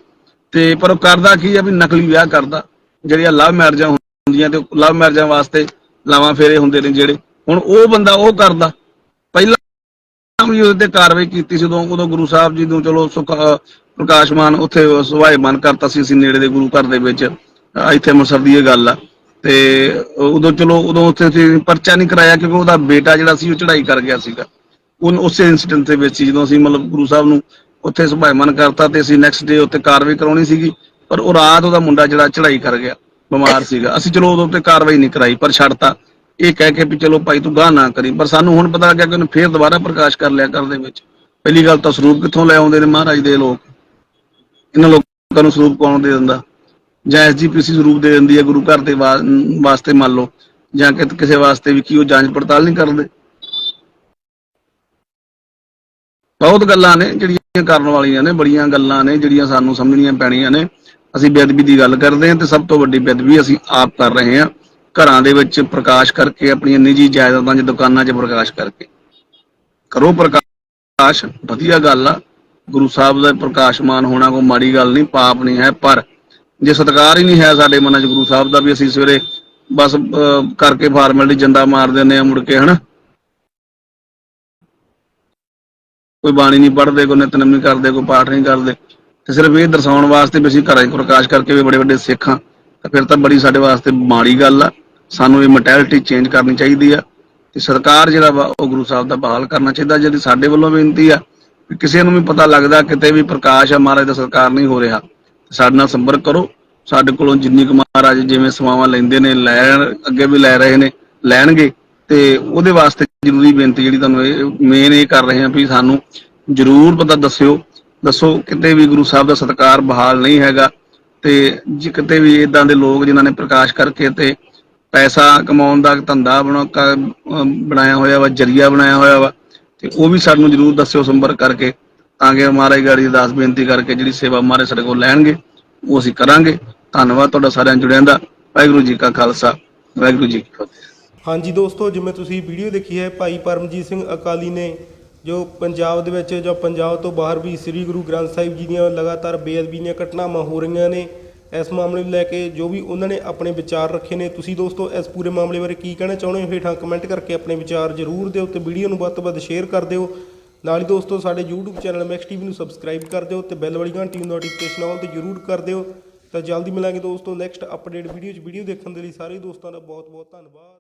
ਤੇ ਪਰ ਉਹ ਕਰਦਾ ਕੀ ਆ ਵੀ ਨਕਲੀ ਵਿਆਹ ਕਰਦਾ। ਜਿਹੜੀਆਂ ਲਵ ਮੈਰਿਜਾਂ ਹੁੰਦੀਆਂ ਤੇ ਲਵ ਮੈਰਿਜਾਂ ਵਾਸਤੇ ਲਾਵਾਂ ਫੇਰੇ ਹੁੰਦੇ ਨੇ ਜਿਹੜੇ। ਹੁਣ ਉਹ ਬੰਦਾ ਉਹ ਕਰਦਾ। ਪਹਿਲਾਂ ਵੀ ਉਹਦੇ ਤੇ ਕਾਰਵਾਈ ਕੀਤੀ ਸੀ ਉਦੋਂ ਉਦੋਂ ਗੁਰੂ ਸਾਹਿਬ ਜੀ ਨੂੰ ਚਲੋ ਸੁਖ ਪ੍ਰਕਾਸ਼ਮਾਨ ਉੱਥੇ ਸੁਭਾਏਮਾਨ ਕਰਤਾ ਸੀ ਅਸੀਂ ਨੇੜੇ ਦੇ ਗੁਰੂ ਘਰ ਦੇ ਵਿੱਚ, ਇੱਥੇ ਅੰਮ੍ਰਿਤਸਰ ਦੀ ਇਹ ਗੱਲ ਆ। ਤੇ ਉਦੋਂ ਚਲੋ, ਉਦੋਂ ਉੱਥੇ ਅਸੀਂ ਪਰਚਾ ਨਹੀਂ ਕਰਾਇਆ ਕਿਉਂਕਿ ਉਹਦਾ ਬੇਟਾ ਜਿਹੜਾ ਸੀ ਉਹ ਚੜ੍ਹਾਈ ਕਰ ਗਿਆ ਸੀਗਾ। ਉਹ ਉਸੇ ਇਨਸੀਡੈਂਟ ਦੇ ਵਿੱਚ ਹੀ ਜਦੋਂ ਅਸੀਂ ਮਤਲਬ ਗੁਰੂ ਸਾਹਿਬ ਨੂੰ ਉੱਥੇ ਸੁਭਾਏਮਾਨ ਕਰਤਾ ਤੇ ਅਸੀਂ ਨੈਕਸਟ ਡੇ ਉੱਤੇ ਕਾਰਵਾਈ ਕਰਾਉਣੀ ਸੀਗੀ, ਪਰ ਉਹ ਰਾਤ ਉਹਦਾ ਮੁੰਡਾ ਜਿਹੜਾ ਚੜ੍ਹਾਈ ਕਰ ਗਿਆ, ਬਿਮਾਰ ਸੀਗਾ। ਅਸੀਂ ਚਲੋ ਉਦੋਂ ਤੇ ਕਾਰਵਾਈ ਨਹੀਂ ਕਰਾਈ, ਪਰ ਛੱਡਤਾ। ਇਹ ਕਹਿ ਕੇ ਵੀ ਚਲੋ ਭਾਈ ਤੂੰ ਗਾਹ ਨਾ ਕਰੀ, ਪਰ ਸਾਨੂੰ ਹੁਣ ਪਤਾ ਲੱਗਿਆ ਕਿ ਉਹਨੇ ਫੇਰ ਦੁਬਾਰਾ ਪ੍ਰਕਾਸ਼ ਕਰ ਲਿਆ ਘਰ ਦੇ ਵਿੱਚ। ਪਹਿਲੀ ਗੱਲ ਤਾਂ ਸਰੂਪ ਕਿੱਥੋਂ ਲੈ ਆਉਂਦੇ ਨੇ ਮਹਾਰਾਜ ਦੇ ਲੋਕ। ਇਹਨਾਂ ਲੋਕਾਂ ਨੂੰ ਸਰੂਪ ਕੌਣ ਦੇ ਦਿੰਦਾ? ਜਾਂ ਐਸਜੀਪੀਸੀ ਸਰੂਪ ਦੇ ਦਿੰਦੀ ਹੈ ਗੁਰੂ ਘਰ ਦੇ ਵਾਸਤੇ ਮੰਨ ਲਓ, ਜਾਂ ਕਿਸੇ ਵਾਸਤੇ ਵੀ ਕੀ ਉਹ ਜਾਂਚ ਪੜਤਾਲ ਨਹੀਂ ਕਰਦੇ? ਬਹੁਤ ਗੱਲਾਂ ਨੇ ਜਿਹੜੀਆਂ ਕਰਨ ਵਾਲੀਆਂ ਨੇ, ਬੜੀਆਂ ਗੱਲਾਂ ਨੇ ਜਿਹੜੀਆਂ ਸਾਨੂੰ ਸਮਝਣੀਆਂ ਪੈਣੀਆਂ ਨੇ। ਅਸੀਂ ਬੇਅਦਬੀ ਦੀ ਗੱਲ ਕਰਦੇ ਹਾਂ ਤੇ ਸਭ ਤੋਂ ਵੱਡੀ ਬੇਅਦਬੀ ਅਸੀਂ ਆਪ ਕਰ ਰਹੇ ਹਾਂ। ਘਰਾਂ ਦੇ ਵਿੱਚ ਪ੍ਰਕਾਸ਼ ਕਰਕੇ ਆਪਣੀਆਂ ਨਿੱਜੀ ਜਾਇਦਾਦਾਂ 'ਚ, ਦੁਕਾਨਾਂ 'ਚ ਪ੍ਰਕਾਸ਼ ਕਰਕੇ। ਕਰੋ ਪ੍ਰਕਾਸ਼, ਵਧੀਆ ਗੱਲ ਆ। ਗੁਰੂ ਸਾਹਿਬ ਦਾ ਪ੍ਰਕਾਸ਼ਮਾਨ ਹੋਣਾ ਕੋਈ ਮਾੜੀ ਗੱਲ ਨਹੀਂ, ਪਾਪ ਨਹੀਂ ਹੈ, ਪਰ ਜੇ ਸਤਿਕਾਰ ਹੀ ਨਹੀਂ ਹੈ ਸਾਡੇ ਮਨਾਂ 'ਚ ਗੁਰੂ ਸਾਹਿਬ ਦਾ ਵੀ ਅਸੀਂ ਸਵੇਰੇ ਬਸ ਕਰਕੇ ਫਾਰਮੈਲਿਟੀ ਜੰਦਾ ਮਾਰ ਦਿੰਦੇ ਆ ਮੁੜ ਕੇ, ਹਨਾ? ਕੋਈ ਬਾਣੀ ਨਹੀਂ ਪੜ੍ਹਦੇ, ਕੋਈ ਨਿਤਨੇਮ ਨਹੀਂ ਕਰਦੇ, ਕੋਈ ਪਾਠ ਨਹੀਂ ਕਰਦੇ, ਤੇ ਸਿਰਫ ਇਹ ਦਰਸਾਉਣ ਵਾਸਤੇ ਵੀ ਅਸੀਂ ਘਰਾਂ 'ਚ ਪ੍ਰਕਾਸ਼ ਕਰਕੇ ਵੀ ਬੜੇ ਵੱਡੇ ਸਿੱਖ ਹਾਂ, ਤਾਂ ਫਿਰ ਤਾਂ ਬੜੀ ਸਾਡੇ ਵਾਸਤੇ ਮਾੜੀ ਗੱਲ ਆ। ਸਾਨੂੰ ਇਹ ਮੈਂਟੈਲਿਟੀ ਚੇਂਜ ਕਰਨੀ ਚਾਹੀਦੀ ਆ, ਤੇ ਸਰਕਾਰ ਜਿਹੜਾ ਵਾ, ਉਹ ਗੁਰੂ ਸਾਹਿਬ ਦਾ ਬਹਾਲ ਕਰਨਾ ਚਾਹੀਦਾ, ਜਿਹੜੀ ਸਾਡੇ ਵੱਲੋਂ ਬੇਨਤੀ ਆ। ਕਿਸੇ ਨੂੰ ਵੀ ਪਤਾ ਲੱਗਦਾ ਕਿਤੇ ਵੀ ਪ੍ਰਕਾਸ਼ ਆ, ਮਹਾਰਾਜ ਦਾ ਸਰਕਾਰ ਨਹੀਂ ਹੋ ਰਿਹਾ। ਸਾਡੇ ਨਾਲ ਸੰਪਰਕ ਕਰੋ। ਸਾਡੇ ਕੋਲੋਂ ਜਿੰਨੀ ਕੁ ਮਹਾਰਾਜ ਜਿਵੇਂ ਸੇਵਾਵਾਂ ਲੈਂਦੇ ਨੇ, ਲੈਣ, ਅੱਗੇ ਵੀ ਲੈ ਰਹੇ ਨੇ, ਲੈਣਗੇ। ਤੇ ਉਹਦੇ ਵਾਸਤੇ ਜ਼ਰੂਰੀ ਬੇਨਤੀ ਜਿਹੜੀ ਤੁਹਾਨੂੰ ਇਹ ਮੇਨ ਇਹ ਕਰ ਰਹੇ ਹਾਂ ਵੀ ਸਾਨੂੰ ਜ਼ਰੂਰ ਪਤਾ ਦੱਸਿਓ। ਦੱਸੋ, ਕਿਤੇ ਵੀ ਗੁਰੂ ਸਾਹਿਬ ਦਾ ਸਤਕਾਰ ਬਹਾਲ ਨਹੀਂ ਹੈਗਾ ਤੇ ਜੇ ਕਿਤੇ ਵੀ ਇਦਾਂ ਦੇ ਲੋਕ ਜਿਨ੍ਹਾਂ ਨੇ ਪ੍ਰਕਾਸ਼ ਕਰਕੇ ਤੇ ਪੈਸਾ ਕਮਾਉਣ ਦਾ ਧੰਦਾ ਬਣਾ ਬਣਾਇਆ ਹੋਇਆ ਵਾ, ਜਰੀਆ ਬਣਾਇਆ ਹੋਇਆ ਵਾ ਤੇ ਉਹ ਵੀ ਸਾਨੂੰ ਜਰੂਰ ਦੱਸਿਓ ਸੰਪਰਕ ਕਰਕੇ, ਤਾਂ ਕਿ ਮਹਾਰਾਜ ਗਾੜੀ ਅਰਦਾਸ ਬੇਨਤੀ ਕਰਕੇ ਜਿਹੜੀ ਸੇਵਾ ਮਹਾਰਾਜ ਸਾਡੇ ਕੋਲ ਲੈਣਗੇ, ਉਹ ਅਸੀਂ ਕਰਾਂਗੇ। ਧੰਨਵਾਦ ਤੁਹਾਡਾ ਸਾਰਿਆਂ ਜੁੜਿਆਂ ਦਾ। ਵਾਹਿਗੁਰੂ ਜੀ ਕਾ ਖਾਲਸਾ। ਵਾਹਿਗੁਰੂ ਜੀ ਕੀ ਫਤਿਹ। ਹਾਂਜੀ ਦੋਸਤੋ, ਜਿਵੇਂ ਤੁਸੀਂ ਵੀਡੀਓ ਦੇਖੀ ਹੈ, ਭਾਈ ਪਰਮਜੀਤ ਸਿੰਘ ਅਕਾਲੀ ਨੇ ਜੋ ਪੰਜਾਬ ਦੇ ਵਿੱਚ ਜਾਂ ਪੰਜਾਬ ਤੋਂ ਬਾਹਰ ਵੀ ਸ੍ਰੀ ਗੁਰੂ ਗ੍ਰੰਥ ਸਾਹਿਬ ਜੀ ਦੀਆਂ ਲਗਾਤਾਰ ਬੇਅਦਬੀ ਦੀਆਂ ਘਟਨਾਵਾਂ ਹੋ ਰਹੀਆਂ ਨੇ ਇਸ ਮਾਮਲੇ ਨੂੰ ਲੈ ਕੇ ਜੋ ਵੀ ਉਹਨਾਂ ਨੇ ਆਪਣੇ ਵਿਚਾਰ ਰੱਖੇ ਨੇ, ਤੁਸੀਂ ਦੋਸਤੋ ਇਸ ਪੂਰੇ ਮਾਮਲੇ ਬਾਰੇ ਕੀ ਕਹਿਣਾ ਚਾਹੁੰਦੇ ਹੋ? ਹੇਠਾਂ ਕਮੈਂਟ ਕਰਕੇ ਆਪਣੇ ਵਿਚਾਰ ਜ਼ਰੂਰ ਦਿਓ ਤੇ ਵੀਡੀਓ ਨੂੰ ਵੱਧ ਤੋਂ ਵੱਧ ਸ਼ੇਅਰ ਕਰ ਦਿਓ। ਨਾਲ ਹੀ ਦੋਸਤੋ ਸਾਡੇ YouTube ਚੈਨਲ ਮੈਕਸ ਟੀਵੀ ਨੂੰ ਸਬਸਕ੍ਰਾਈਬ ਕਰ ਦਿਓ ਤੇ ਬੈਲ ਵਾਲੀ ਘੰਟੀ ਨੂੰ ਨੋਟੀਫਿਕੇਸ਼ਨ ਆਲ ਤੇ ਜ਼ਰੂਰ ਕਰ ਦਿਓ। ਤਾਂ ਜਲਦੀ ਮਿਲਾਂਗੇ ਦੋਸਤੋ ਨੈਕਸਟ ਅਪਡੇਟ ਵੀਡੀਓ 'ਚ। ਵੀਡੀਓ ਦੇਖਣ ਦੇ ਲਈ ਸਾਰੇ ਦੋਸਤਾਂ ਦਾ ਬਹੁਤ ਬਹੁਤ ਧੰਨਵਾਦ।